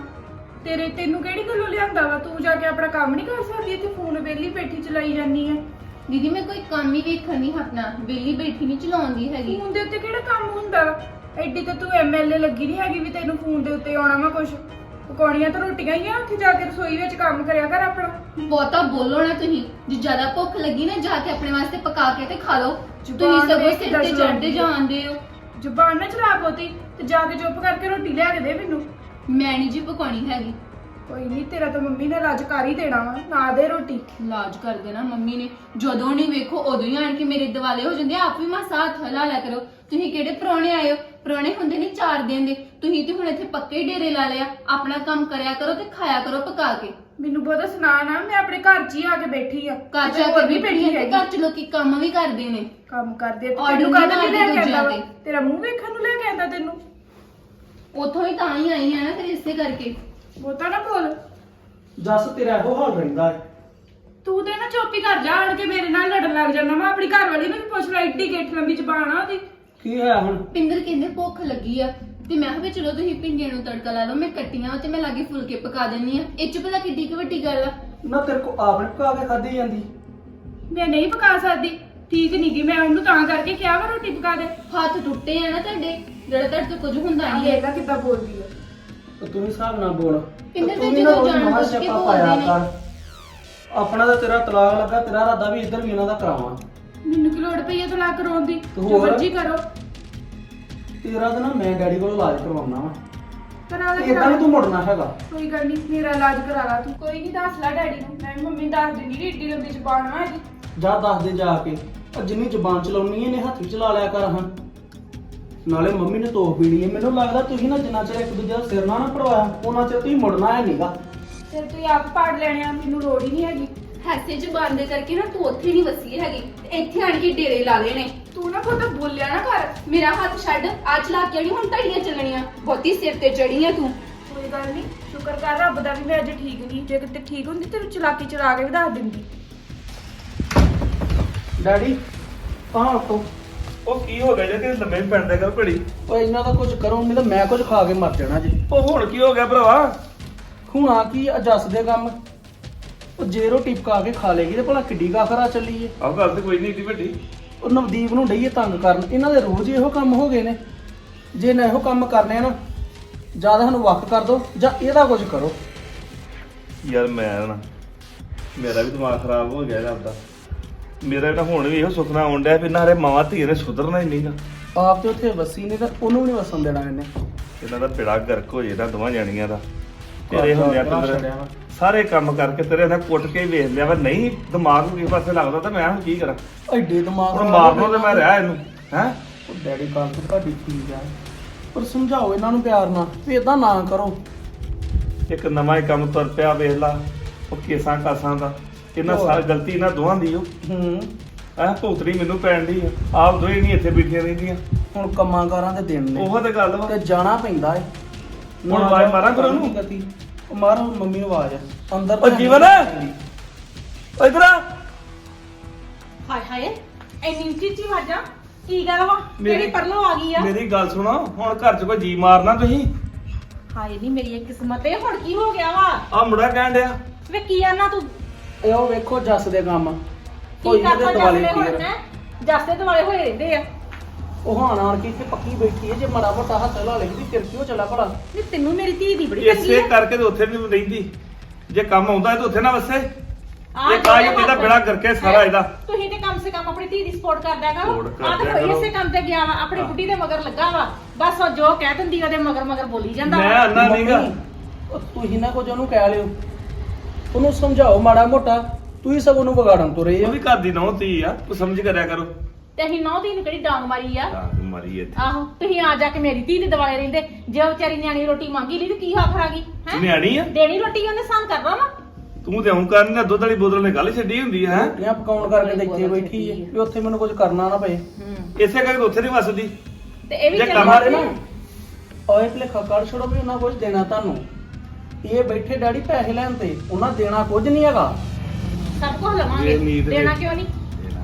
ਤੇਰੇ ਤੈਨੂੰ ਕਿਹੜੀ ਗੱਲੋਂ ਲਿਆਂਦਾ ਵਾ? ਤੂੰ ਜਾ ਕੇ ਆਪਣਾ ਕੰਮ ਨਹੀਂ ਕਰ ਸਕਦੀ ਇੱਥੇ ਫੋਨ ਵੇਲੀ ਬੈਠੀ ਚਲਾਈ ਜਾਂਦੀ ਆ। ਦੀਦੀ ਮੈਂ ਕੋਈ ਕੰਮ ਹੀ ਵੇਖਣ ਨਹੀਂ ਹਟਣਾ। ਵਿਹਲੀ ਬੈਠੀ ਨਹੀਂ ਚਲਾਉਂਦੀ ਹੈਗੀ। ਫੋਨ ਦੇ ਉੱਤੇ ਕਿਹੜਾ ਕੰਮ ਹੁੰਦਾ ਵਾ? ਐਡੀ ਤਾਂ ਤੂੰ ਐਮਐਲਏ ਲੱਗੀ ਨਹੀਂ ਹੈਗੀ ਵੀ ਤੈਨੂੰ ਫੋਨ ਦੇ ਉੱਤੇ ਆਉਣਾ ਵਾ ਕੁਛ। ਪਕਾਉਣੀਆਂ ਤਾਂ ਰੋਟੀਆਂ ਹੀ ਆ ਉੱਥੇ ਜਾ ਕੇ ਰਸੋਈ ਵਿੱਚ ਕੰਮ ਕਰਿਆ ਕਰ ਆਪਣਾ। ਬਹੁਤਾ ਬੋਲੋ ਨਾ ਤੁਸੀਂ। ਜੇ ਜ਼ਿਆਦਾ ਭੁੱਖ ਲੱਗੀ ਨਾ ਜਾ ਕੇ ਆਪਣੇ ਵਾਸਤੇ ਪਕਾ ਕੇ ਤੇ ਖਾ ਲਓ। ਜ਼ੁਬਾਨ ਤੁਸੀਂ ਸਗੋਂ ਵੇਖ ਸਿਰ ਤੇ ਚੜਦੇ ਲਓ। ਜਾਂਦੇ ਹੋ। ਜ਼ੁਬਾਨ ਨਾ ਚਲਾ ਪੋਤੀ ਤੇ ਜਾ ਕੇ ਚੁੱਪ ਕਰਕੇ ਰੋਟੀ ਲਿਆ ਕੇ ਦੇ ਮੈਨੂੰ। ਮੈਂ ਨਹੀਂ ਜੀ ਪਕਾਉਣੀ ਹੈਗੀ। ਕੋਈ ਨਹੀਂ ਤੇਰਾ ਤਾਂ ਮੰਮੀ ਨੇ ਰਾਜ ਕਰ ਹੀ ਦੇਣਾ ਵਾ ਨਾ ਦੇ ਰੋਟੀ। ਲਾਜ ਕਰ ਦੇਣਾ ਮੰਮੀ ਨੇ। ਜਦੋਂ ਨਹੀਂ ਵੇਖੋ ਉਦੋਂ ਹੀ ਆਣ ਕੇ ਮੇਰੇ ਦਿਵਾਲੇ ਹੋ ਜਾਂਦੇ ਆ, ਆਪ ਵੀ ਮਾਸਾ ਹੱਥ ਹਿਲਾ ਲਿਆ ਕਰੋ। ਤੁਸੀਂ ਕਿਹੜੇ ਪ੍ਰਾਹੁਣੇ ਆਏ ਹੋ? ਪ੍ਰਾਹੁਣੇ ਹੁੰਦੇ ਨਹੀਂ ਚਾਰ ਦਿਨ ਦੇ। ਤੁਸੀਂ ਤੇ ਹੁਣ ਇੱਥੇ ਪੱਕੇ ਹੀ ਡੇਰੇ ਲਾ ਲਿਆ ਆਪਣਾ ਕੰਮ ਕਰਿਆ ਕਰੋ ਤੇ ਖਾਇਆ ਕਰੋ ਪਕਾ ਕੇ। ਮੈਨੂੰ ਬਹੁਤਾ ਸੁਣਾ ਨਾ ਮੈਂ ਆਪਣੇ ਘਰ 'ਚ ਹੀ ਆ ਕੇ ਬੈਠੀ ਆ। ਘਰ ਕਿਤੇ ਜਾ ਹੋਰ ਕੇ ਵੀ ਬੈਠੀ ਹੈਗੀ। ਘਰ ਚ ਲੋਕੀ ਕੰਮ ਵੀ ਕਰਦੇ ਨੇ। ਕੰਮ ਕਰਦੇ ਤੇ Order ਤੈਨੂੰ ਨਹੀਂ ਕਾਹਦਾ ਲੈ ਕੇ ਦੂਜਿਆਂ ਆਂਦਾ? ਤੇ। ਤੇਰਾ ਮੂੰਹ ਵੇਖਣ ਨੂੰ ਲੈ ਕੇ ਆਂਦਾ ਤੈਨੂੰ? ਉੱਥੋਂ ਹੀ ਤਾਂ ਹੀ ਆਈ ਆ ਨਾ ਫਿਰ ਇਸੇ ਕਰਕੇ। ਬਹੁਤਾ ਨਾ ਬੋਲ। ਜੱਸ ਤੇਰਾ ਇਹੋ ਹਾਲ ਰਹਿੰਦਾ ਹੈ। ਤੂੰ ਤੇ ਨਾ ਚੁੱਪ ਕਰ ਜਾ ਆਣ ਕੇ ਮੇਰੇ ਨਾਲ ਲੜਨ ਲੱਗ ਜਾਂਦਾ ਮੈਂ ਆਪਣੀ ਘਰ ਵਾਲੀ ਨੂੰ ਵੀ ਪੁੱਛ ਲੈ ਏਡੀ ਗਿੱਠ ਲੰਬੀ ਜ਼ਬਾਨ ਆ ਉਹਦੀ। ਕੀ ਹੋਇਆ ਹੁਣ? ਪਿੰਦਰ ਕਹਿੰਦੇ ਭੁੱਖ ਲੱਗੀ ਆ ਤੇ ਮੈਂ ਕਿਹਾ ਵੀ ਚਲੋ ਤੁਸੀਂ ਭਿੰਡੀਆਂ ਨੂੰ ਤੜਕਾ ਲਾ ਲਓ ਮੈਂ ਕੱਟੀਆਂ ਤੇ ਮੈਂ ਲਾਗੇ ਫੁਲਕੇ ਪਕਾ ਦਿੰਨੀ ਆ। ਇਹ ਚ ਪਤਾ ਕਿੱਡੀ ਕੁ ਵੱਡੀ ਗੱਲ ਆ। ਨਾ ਤੇਰੇ ਕੋ ਆਪ ਨੇ ਪਕਾ ਕੇ ਖਾਧੀ ਜਾਂਦੀ। ਮੈਂ ਨਹੀਂ ਪਕਾ ਸਕਦੀ ਠੀਕ ਨਹੀਂ ਗੀ। ਮੈਂ ਉਹਨੂੰ ਤਾਂ ਕਰਕੇ ਕਿਹਾ ਵਾ ਰੋਟੀ ਪਕਾ ਦੇ। ਹੱਥ ਟੁੱਟੇ ਆ ਨਾ ਤੁਹਾਡੇ ਜਿਹੜਾ ਤੁਹਾਡੇ ਤੋਂ ਕੁਝ ਹੁੰਦਾ ਨਹੀਂ ਹੈ। ਇਹਦਾ ਕਿੱਦਾਂ ਬੋਲਦੀ ਆ। ਤੇ ਤੂੰ ਵੀ ਹਿਸਾਬ ਨਾਲ ਬੋਲ। ਕਿੰਨੇ ਤੇ ਵੀ ਜਦੋਂ ਨਾ ਉਹ ਬੁੱਝ ਕੇ ਸਿਆਪਾ ਬੋਲਦੇ ਪਾਇਆ ਨੇ। ਕਰ। ਆਪਣਾ ਤਾਂ ਤੇਰਾ ਤਲਾਕ ਲੱਗਾ ਤੇਰਾ ਇਰਾਦਾ ਵੀ ਇੱਧਰ ਵੀ ਇਹਨਾਂ ਦਾ ਕਰਾਵਾਂ। ਮੈਨੂੰ ਕੀ ਲੋੜ ਪਈ ਹੈ ਤਲਾਕ ਕਰਾਉਣ ਦੀ? ਤੇ ਜੋ ਹੋਰ? ਮਰਜ਼ੀ ਕਰੋ। ਤੇਰਾ ਤਾਂ ਨਾ ਮੈਂ ਡੈਡੀ ਕੋਲ ਇਲਾਜ ਕਰਵਾਉਣਾ ਵਾ। ਕਰਾ ਲੈ ਇਦਾਂ ਤੂੰ ਮੁੜਨਾ ਹੈਗਾ। ਕੋਈ ਗੱਲ ਨਹੀਂ ਮੇਰਾ ਇਲਾਜ ਕਰਾ ਲਾ ਤੂੰ। ਕੋਈ ਨਹੀਂ ਦੱਸ ਲੈ ਡੈਡੀ ਨੂੰ। ਮੈਂ ਵੀ ਮੰਮੀ ਨੂੰ ਦੱਸ ਦਿੰਦੀ ਏਡੀ ਲੰਬੀ ਜ਼ਬਾਨ ਆ ਇਹਦੀ। ਜਾ ਦੱਸ ਦੇ ਜਾ ਕੇ। ਆ ਜਿੰਨੀ ਜ਼ਬਾਨ ਚਲਾਉਣੀ ਇਹਨੇ ਹੱਥ ਵੀ ਚਲਾ ਲਿਆ ਕਰ ਹਾਂ। ਨਾਲੇ ਮੰਮੀ ਨੇ ਤੋਪ ਪੀਣੀ ਹੈ। ਮੈਨੂੰ ਲੱਗਦਾ ਤੁਸੀਂ ਨਾ ਜਿੰਨਾ ਚਿਰ ਇੱਕ ਦੂਜੇ ਦਾ ਸਿਰ ਨਾ ਨਾ ਪੜਵਾਇਆ ਉਹਨਾਂ ਚਿਰ ਤੁਸੀਂ ਮੁੜਨਾ ਹੈ ਨਹੀਂਗਾ ਫਿਰ ਤੂੰ ਆਪ ਪੜ ਲੈਣੇ ਆ ਮੈਨੂੰ ਲੋੜ ਹੀ ਨਹੀਂ ਹੈਗੀ। ਹੈਸੇ ਚ ਬੰਦ ਕਰਕੇ ਨਾ ਤੂੰ ਉੱਥੇ ਨਹੀਂ ਵਸੀ ਹੈਗੀ। ਤੇ ਇੱਥੇ ਆਣ ਕੇ ਡੇਰੇ ਲਾ ਲੈਣੇ ਤੂੰ ਨਾ ਬਹੁਤਾ ਬੋਲਿਆ ਨਾ ਕਰ। ਮੇਰਾ ਹੱਥ ਛੱਡ ਅੱਜ ਲਾ ਕੇ ਨਹੀਂ ਹੁਣ ਢੜੀਆਂ ਚੱਲਣੀਆਂ। ਬਹੁਤੀ ਸਿਰ ਤੇ ਚੜੀ ਆ ਤੂੰ। ਕੋਈ ਗੱਲ ਨਹੀਂ ਸ਼ੁਕਰ ਕਰ ਰੱਬ ਦਾ ਵੀ ਮੈਂ ਅੱਜ ਠੀਕ ਨਹੀਂ। ਜੇ ਕਿਤੇ ਠੀਕ ਹੁੰਦੀ ਤੈਨੂੰ ਚਲਾਕੀ ਚਲਾ ਕੇ ਵੀ ਦੱਸ ਦਿੰਦੀ। ਡੈਡੀ ਕਹਾਂ ਉੱਠੋ ਉਹ ਕੀ ਹੋ ਗਿਆ ਜੇ ਕਿ ਲੰਮੇ ਪੈਂਦੇ ਕਰ ਘੜੀ? ਓਏ ਇਹਨਾਂ ਦਾ ਕੁਝ ਕਰੋ ਨਹੀਂ ਤਾਂ ਮੈਂ ਕੁਝ ਖਾ ਕੇ ਮਰ ਜਾਣਾ ਜੀ। ਉਹ ਹੁਣ ਕੀ ਹੋ ਗਿਆ ਭਰਾਵਾ? ਹੁਣ ਆ ਕੀ ਆ ਜੱਸ ਦੇ ਕੰਮ? ਉਹ ਜੇ ਰੋਟੀ ਪਕਾ ਕੇ ਖਾ ਲੇਗੀ ਤੇ ਭਲਾ ਕਿੱਡੀ ਗਾਖਰਾ ਚੱਲੀ ਏ। ਆਹ ਗੱਲ ਤੇ ਕੋਈ ਨਹੀਂ ਏਡੀ ਵੱਡੀ। ਉਹ ਨਵਦੀਪ ਨੂੰ ਡਈਏ ਤੰਗ ਕਰਨ। ਇਹਨਾਂ ਦੇ ਰੋਜ਼ ਇਹੋ ਕੰਮ ਹੋ ਗਏ ਨੇ। ਜੇ ਨਾ ਇਹੋ ਕੰਮ ਕਰਨੇ ਆ ਨਾ ਜ਼ਿਆਦਾ ਸਾਨੂੰ ਵੱਖ ਕਰ ਦੋ ਜਾਂ ਇਹਦਾ ਕੁਝ ਕਰੋ। ਯਾਰ ਮੈਂ ਨਾ ਮੇਰਾ ਵੀ ਦਿਮਾਗ ਖਰਾਬ ਹੋ ਗਿਆ ਆਪਦਾ। ਮੇਰਾ ਤਾਂ ਹੁਣ ਵੀ ਇਹੋ ਸੁਪਨਾ ਆਉਣ ਡਿਆ ਵੀ ਨਾ ਹਰੇ ਮਾਵਾਂ ਧੀ ਨੇ ਸੁਧਰਨਾ ਹੀ ਨਹੀਂਗਾ। ਆਪ ਤੇ ਉੱਥੇ ਵਸੀ ਨਹੀਂ ਤਾਂ ਉਹਨੂੰ ਨਹੀਂ ਵਸਣ ਦੇਣਾ ਇਹਨੇ। ਇਹਨਾਂ ਦਾ ਪਿੜਾ ਗਰਕ ਹੋ ਜੇ ਨਾ ਦੋਵਾਂ ਜਾਣੀਆਂ ਦਾ। ਤੇਰੇ ਹੁੰਦਿਆਂ ਤੇ ਵਾ। ਸਾਰੇ ਕੰਮ ਕਰਕੇ ਤੇਰੇ ਨਾਲ ਕੁੱਟ ਕੇ ਹੀ ਵੇਖ ਲਿਆ ਵਾ ਨਹੀਂ ਦਿਮਾਗ ਨੂੰ ਕਿਸੇ ਪਾਸੇ ਲੱਗਦਾ ਤਾਂ ਮੈਂ ਹੁਣ ਕੀ ਕਰਾਂ? ਐਡੇ ਦਿਮਾਗ ਹੁਣ ਮਾਰਨੋਂ ਤੇ ਮੈਂ ਰਿਹਾ ਇਹਨੂੰ ਹੈ? ਉਹ ਡੈਡੀ ਗੱਲ ਤਾਂ ਤੁਹਾਡੀ ਠੀਕ ਆ। ਪਰ ਸਮਝਾਓ ਇਹਨਾਂ ਨੂੰ ਪਿਆਰ ਨਾਲ ਵੀ ਇਦਾਂ ਨਾ ਕਰੋ। ਇੱਕ ਨਵਾਂ ਹੀ ਕੰਮ ਤੁਰ ਪਿਆ ਵੇਖ ਲਾ ਉਹ ਕੇਸਾਂ ਕਾਸਾਂ ਦਾ। ਇਹਨਾਂ। ਸਾਰੀ ਗਲਤੀ ਇਹਨਾਂ ਦੋਹਾਂ ਦੀ ਓ। ਹੂੰ। ਐ ਭੁਗਤਣੀ ਮੈਨੂੰ ਪੈਣ ਦੀ ਆ। ਆਪ ਦੋਏ ਨਹੀਂ ਇੱਥੇ ਬੈਠੀਆਂ ਰਹਿੰਦੀਆਂ। ਹੁਣ ਕੰਮਾਂ ਕਾਰਾਂ ਦੇ ਦਿਨ ਨੇ। ਉਹ ਤੇ ਗੱਲ ਵਾ। ਤੇ ਜਾਣਾ ਪੈਂਦਾ ਏ। ਹੁਣ ਆਵਾਜ਼ ਮਾਰਾਂ ਫਿਰ ਉਹਨੂੰ? ਗਤੀ। ਉਹ ਮਾਰੋ ਮੰਮੀ ਨੂੰ ਆਵਾਜ਼। ਅੰਦਰ ਉਹ ਜੀਵਨ! ਓ ਇਧਰ ਆ। ਹਾਏ ਹਾਏ ਐਨੀ ਉੱਚੀ ਉੱਚੀ ਆਵਾਜ਼ਾਂ। ਕੀ ਗੱਲ ਵਾ? ਮੇਰੀ- ਪਰਲੋ ਆ ਗਈ ਆ? ਮੇਰੀ ਗੱਲ ਸੁਣੋ ਹੁਣ ਘਰ 'ਚ ਕੋਈ ਜੀ ਮਾਰਨਾ ਤੁਸੀਂ? ਹਾਏ ਨਹੀਂ ਮੇਰੀ ਇਹ ਕਿਸਮਤ ਏ। ਹੁਣ ਕੀ ਹੋ ਗਿਆ ਵਾ? ਆ ਮੁੰਡਾ ਕਹਿਣ ਡਿਆ। ਵੇ ਕੀ ਆਨਾ ਤੂੰ? ਇਹ ਉਹ ਵੇਖੋ ਜੱਸ ਦੇ ਕੰਮ। ਕੀ ਹੋਈ ਕਰਦਾ ਇਹਦੇ ਦੁਆਲੇ ਜੱਸਦੇ ਹੁਣ ਕੀ ਆ। ਹੈ? ਜੱਸਦੇ ਦੁਆਲੇ ਹੋਏ ਰਹਿੰਦੇ ਆ। ਉਹ ਹਾਣ ਆਣ ਕੇ ਇੱਥੇ ਪੱਕੀ ਬੈਠੀ ਹੈ ਜੇ ਮੜਾ ਮੋਟਾ ਹੱਥ ਲਾ ਲੇ ਵੀ ਫਿਰ ਕਿਉਂ ਚੱਲਾ ਭਲਾ? ਨਹੀਂ ਤੈਨੂੰ ਮੇਰੀ ਧੀ ਦੀ ਬੜੀ ਚੰਗੀ ਇਸੇ ਆ। ਕਰਕੇ ਤੇ ਉੱਥੇ ਵੀ ਨਹੀਂ ਰਹਿੰਦੀ। ਜੇ ਕੰਮ ਆਉਂਦਾ ਤੇ ਉੱਥੇ ਨਾ ਵਸੇ। ਆਹ ਇਹ ਕਾਜ ਜਿਹੜੇ ਇਹਦਾ ਬੇੜਾ ਕਰਕੇ ਸਾਰਾ ਇਹਦਾ। ਤੁਸੀਂ ਤੇ ਕਮ ਸੇ ਕਮ ਆਪਣੀ ਧੀ ਦੀ ਸਪੋਰਟ ਕਰਦਿਆ ਕਰੋ। Support ਆਹ ਤਾਂ ਕਰਦਿਆ ਕੋਈ ਕਰੋ। ਇਸੇ ਕੰਮ ਤੇ ਗਿਆ ਵਾ ਆਪਣੀ ਹਾਂ। ਬੁੱਢੀ ਦੇ ਮਗਰ ਲੱਗਾ ਵਾ। ਬਸ ਉਹ ਜੋ ਕਹਿ ਦਿੰਦੀ ਉਹਦੇ ਮਗਰ ਮਗਰ ਬੋਲੀ ਜਾਂਦਾ ਵਾ। ਮੈਂ ਅੰਨਾ ਨਹੀਂਗਾ ਮੰਮੀ, ਉਹ ਤੁਸੀਂ ਨਾ ਕੁਝ ਉਹਨੂੰ ਕਹਿ ਲਿਓ। ਉਹਨੂੰ ਸਮਝਾਓ ਮਾੜਾ ਮੋਟਾ। ਤੁਸੀਂ ਸਭ ਉਹਨੂੰ ਵਿਗਾੜਨ ਤੁਰੇ ਉਹ ਆ। ਵੀ ਘਰ ਦੀ ਨਹੁੰ ਧੀ ਆ ਤੂੰ ਸਮਝ ਕਰਿਆ ਕਰੋ। ਤੇ ਅਸੀਂ ਨੌ ਦਿਨ ਕਿਹੜੀ ਡਾਂਗ ਮਾਰੀ ਆ? ਆ ਮਰੀ ਇੱਥੇ। ਆਹੋ ਤੁਸੀਂ ਆ ਜਾ ਕੇ ਮੇਰੀ ਧੀ ਦੇ ਦਿਵਾਲੇ ਰਹਿੰਦੇ। ਜੇ ਉਹ ਵਿਚਾਰੀ ਨਿਆਣੀ ਰੋਟੀ ਮੰਗੀ ਲਈ ਤੇ ਕੀ ਆਖਰ ਆ ਗਈ ਹੈ? ਨਿਆਣੀ ਆ? ਦੇਣੀ ਰੋਟੀ ਉਹਨੇ ਸਾਨ ਕਰਨਾ ਵਾ ਤੂੰ ਤੇ ਹੂੰ ਕਰਨ ਦਾ ਦੁੱਧ ਵਾਲੀ ਬੋਤਲ ਨੇ ਗੱਲ ਛੱਡੀ ਹੁੰਦੀ ਹੈ? ਰੋਟੀਆਂ ਪਕਾਉਣ ਕਰਕੇ ਤੇ ਇੱਥੇ ਬੈਠੀ ਹੈ ਵੀ ਉੱਥੇ ਮੈਨੂੰ ਕੁਝ ਕਰਨਾ ਨਾ ਪਏ। ਇਸੇ ਕਰਕੇ ਉੱਥੇ ਨਹੀਂ ਵਸਦੀ। ਤੇ ਇਹ ਵੀ ਜੇ ਚੰਗੀ ਕੰਮ ਨਾ। ਓਏ ਭਲੇਖਾ ਕਰ ਛੋੜੋ ਵੀ ਉਹਨਾਂ ਕੁਝ ਦੇਣਾ ਤੁਹਾਨੂੰ। ਇਹ ਬੈਠੇ ਡੈਡੀ ਪੈਸੇ ਲੈਣ ਤੇ ਉਹਨਾਂ ਦੇਣਾ ਕੁਝ ਨਹੀਂ ਹੈਗਾ। ਸਭ ਕੁਝ ਲਵਾਂਗੇ। ਇਹ ਨੀਤ ਦੇ- ਦੇਣਾ ਕਿਉਂ ਨਹੀਂ?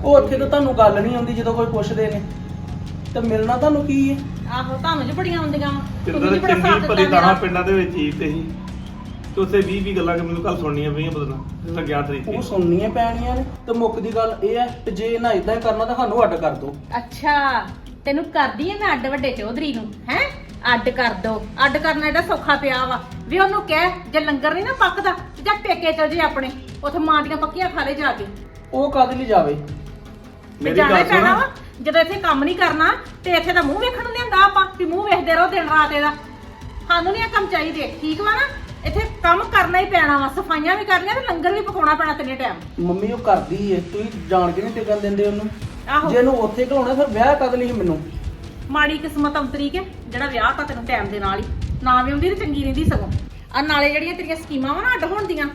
ਉਹ ਉੱਥੇ ਤਾਂ ਤੁਹਾਨੂੰ ਗੱਲ ਨਹੀਂ ਆਉਂਦੀ ਜਦੋਂ ਕੋਈ ਪੁੱਛਦੇ ਨੇ। ਤੇ ਮਿਲਣਾ ਤੁਹਾਨੂੰ ਕੀ ਹੈ? ਆਹੋ ਤੁਹਾਨੂੰ ਜੀ ਬੜੀਆਂ ਆਉਂਦੀਆਂ ਵਾ। ਕਿੰਦਰ ਤੁਸੀਂ ਬੜਾ ਚੰਗੀ ਸਾਥ ਭਲੀ ਦਿੱਤਾ ਮੇਰਾ। ਪਿੰਡਾਂ ਦੇ ਵਿੱਚ ਹੀ ਤੇ ਹੀ ਤੇ ਉੱਥੇ 20 20 ਗੱਲਾਂ ਕਿ ਮੈਨੂੰ ਕੱਲ ਸੁਣਨੀਆਂ ਪਈਆਂ ਬਦਨਾ ਲੱਗਿਆ ਤਰੀਕੇ ਉਹ ਸੁਣਨੀਆਂ ਪੈਣੀਆਂ ਨੇ। ਤੇ ਮੁੱਕ ਦੀ ਗੱਲ ਇਹ ਹੈ ਕਿ ਜੇ ਇਹਨਾਂ ਇਦਾਂ ਕਰਨਾ ਤਾਂ ਸਾਨੂੰ ਅੱਡ ਕਰ ਦਿਓ। ਅੱਛਾ ਤੈਨੂੰ ਕਰਦੀ ਐ ਮੈਂ ਅੱਡ ਵੱਡੇ ਚੌਧਰੀ ਨੂੰ ਹੈ? ਅੱਡ ਕਰ ਦੋ ਅੱਡ ਕਰਨਾ ਇਹਦਾ ਸੌਖਾ ਪਿਆ ਵਾ। ਵੀ ਉਹਨੂੰ ਕਹਿ ਜੇ ਲੰਗਰ ਨਹੀਂ ਨਾ ਪੱਕਦਾ ਤੇ ਜਾ ਪੇਕੇ ਚਲ ਜੇ ਆਪਣੇ। ਉਥੇ ਮਾਂ ਦੀਆਂ ਪੱਕੀਆਂ ਖਾ ਲੈ ਜਾ ਕੇ। ਉਹ ਕਦ ਲਈ ਜਾਵੇ? ਤੇ ਮੇਰੀ ਜਾਣਾ ਹੀ ਗੱਲ ਪੈਣਾ ਸੁਣ ਵਾ। ਜਦੋਂ ਇੱਥੇ ਕੰਮ ਨਹੀਂ ਕਰਨਾ ਤੇ ਇੱਥੇ ਤਾਂ ਮੂੰਹ ਵੇਖਣ ਨੂੰ ਲਿਆਂਦਾ ਆਪਾਂ ਵੀ ਮੂੰਹ ਵੇਖਦੇ ਰਹੋ ਦਿਨ ਰਾਤ ਇਹਦਾ। ਸਾਨੂੰ ਨਹੀਂ ਇਹ ਕੰਮ ਚਾਹੀਦੇ। ਠੀਕ ਵਾ ਨਾ? ਇੱਥੇ ਕੰਮ ਕਰਨਾ ਹੀ ਪੈਣਾ ਵਾ। ਸਫਾਈਆਂ ਵੀ ਕਰਨੀਆਂ ਤੇ ਲੰਗਰ ਵੀ ਪਕਾਉਣਾ ਪੈਣਾ ਤਿੰਨੇ ਟਾਈਮ ਮੰਮੀ ਉਹ ਕਰਦੀ ਏ। ਤੁਸੀਂ ਜਾਣ ਕੇ ਨਹੀਂ ਟਿਕਣ ਦਿੰਦੇ ਉਹਨੂੰ। ਆਹੋ। ਜੇ ਇਹਨੂੰ ਉੱਥੇ ਘਲਾਉਣਾ ਫਿਰ ਵਿਆਹ ਕਦ ਲਈ ਮੈਨੂੰ? ਮਾੜੀ ਕਿਸਮਤ ਅੰਤਰੀ ਕੇ ਜਿਹੜਾ ਵਿਆਹ ਤਾਂ ਤੈਨੂੰ ਟਾਈਮ ਦੇ ਨਾਲ ਹੀ। ਨਾ ਵੀ ਹੁੰਦੀ ਤੇ ਚੰਗੀ ਰਹਿੰਦੀ ਸਗੋਂ। ਆ ਨਾਲੇ ਜਿਹੜੀਆਂ ਤੇਰੀਆਂ ਸਕੀਮਾਂ ਵਾ ਨਾ ਅੱਡ ਹੋਣ ਦੀਆਂ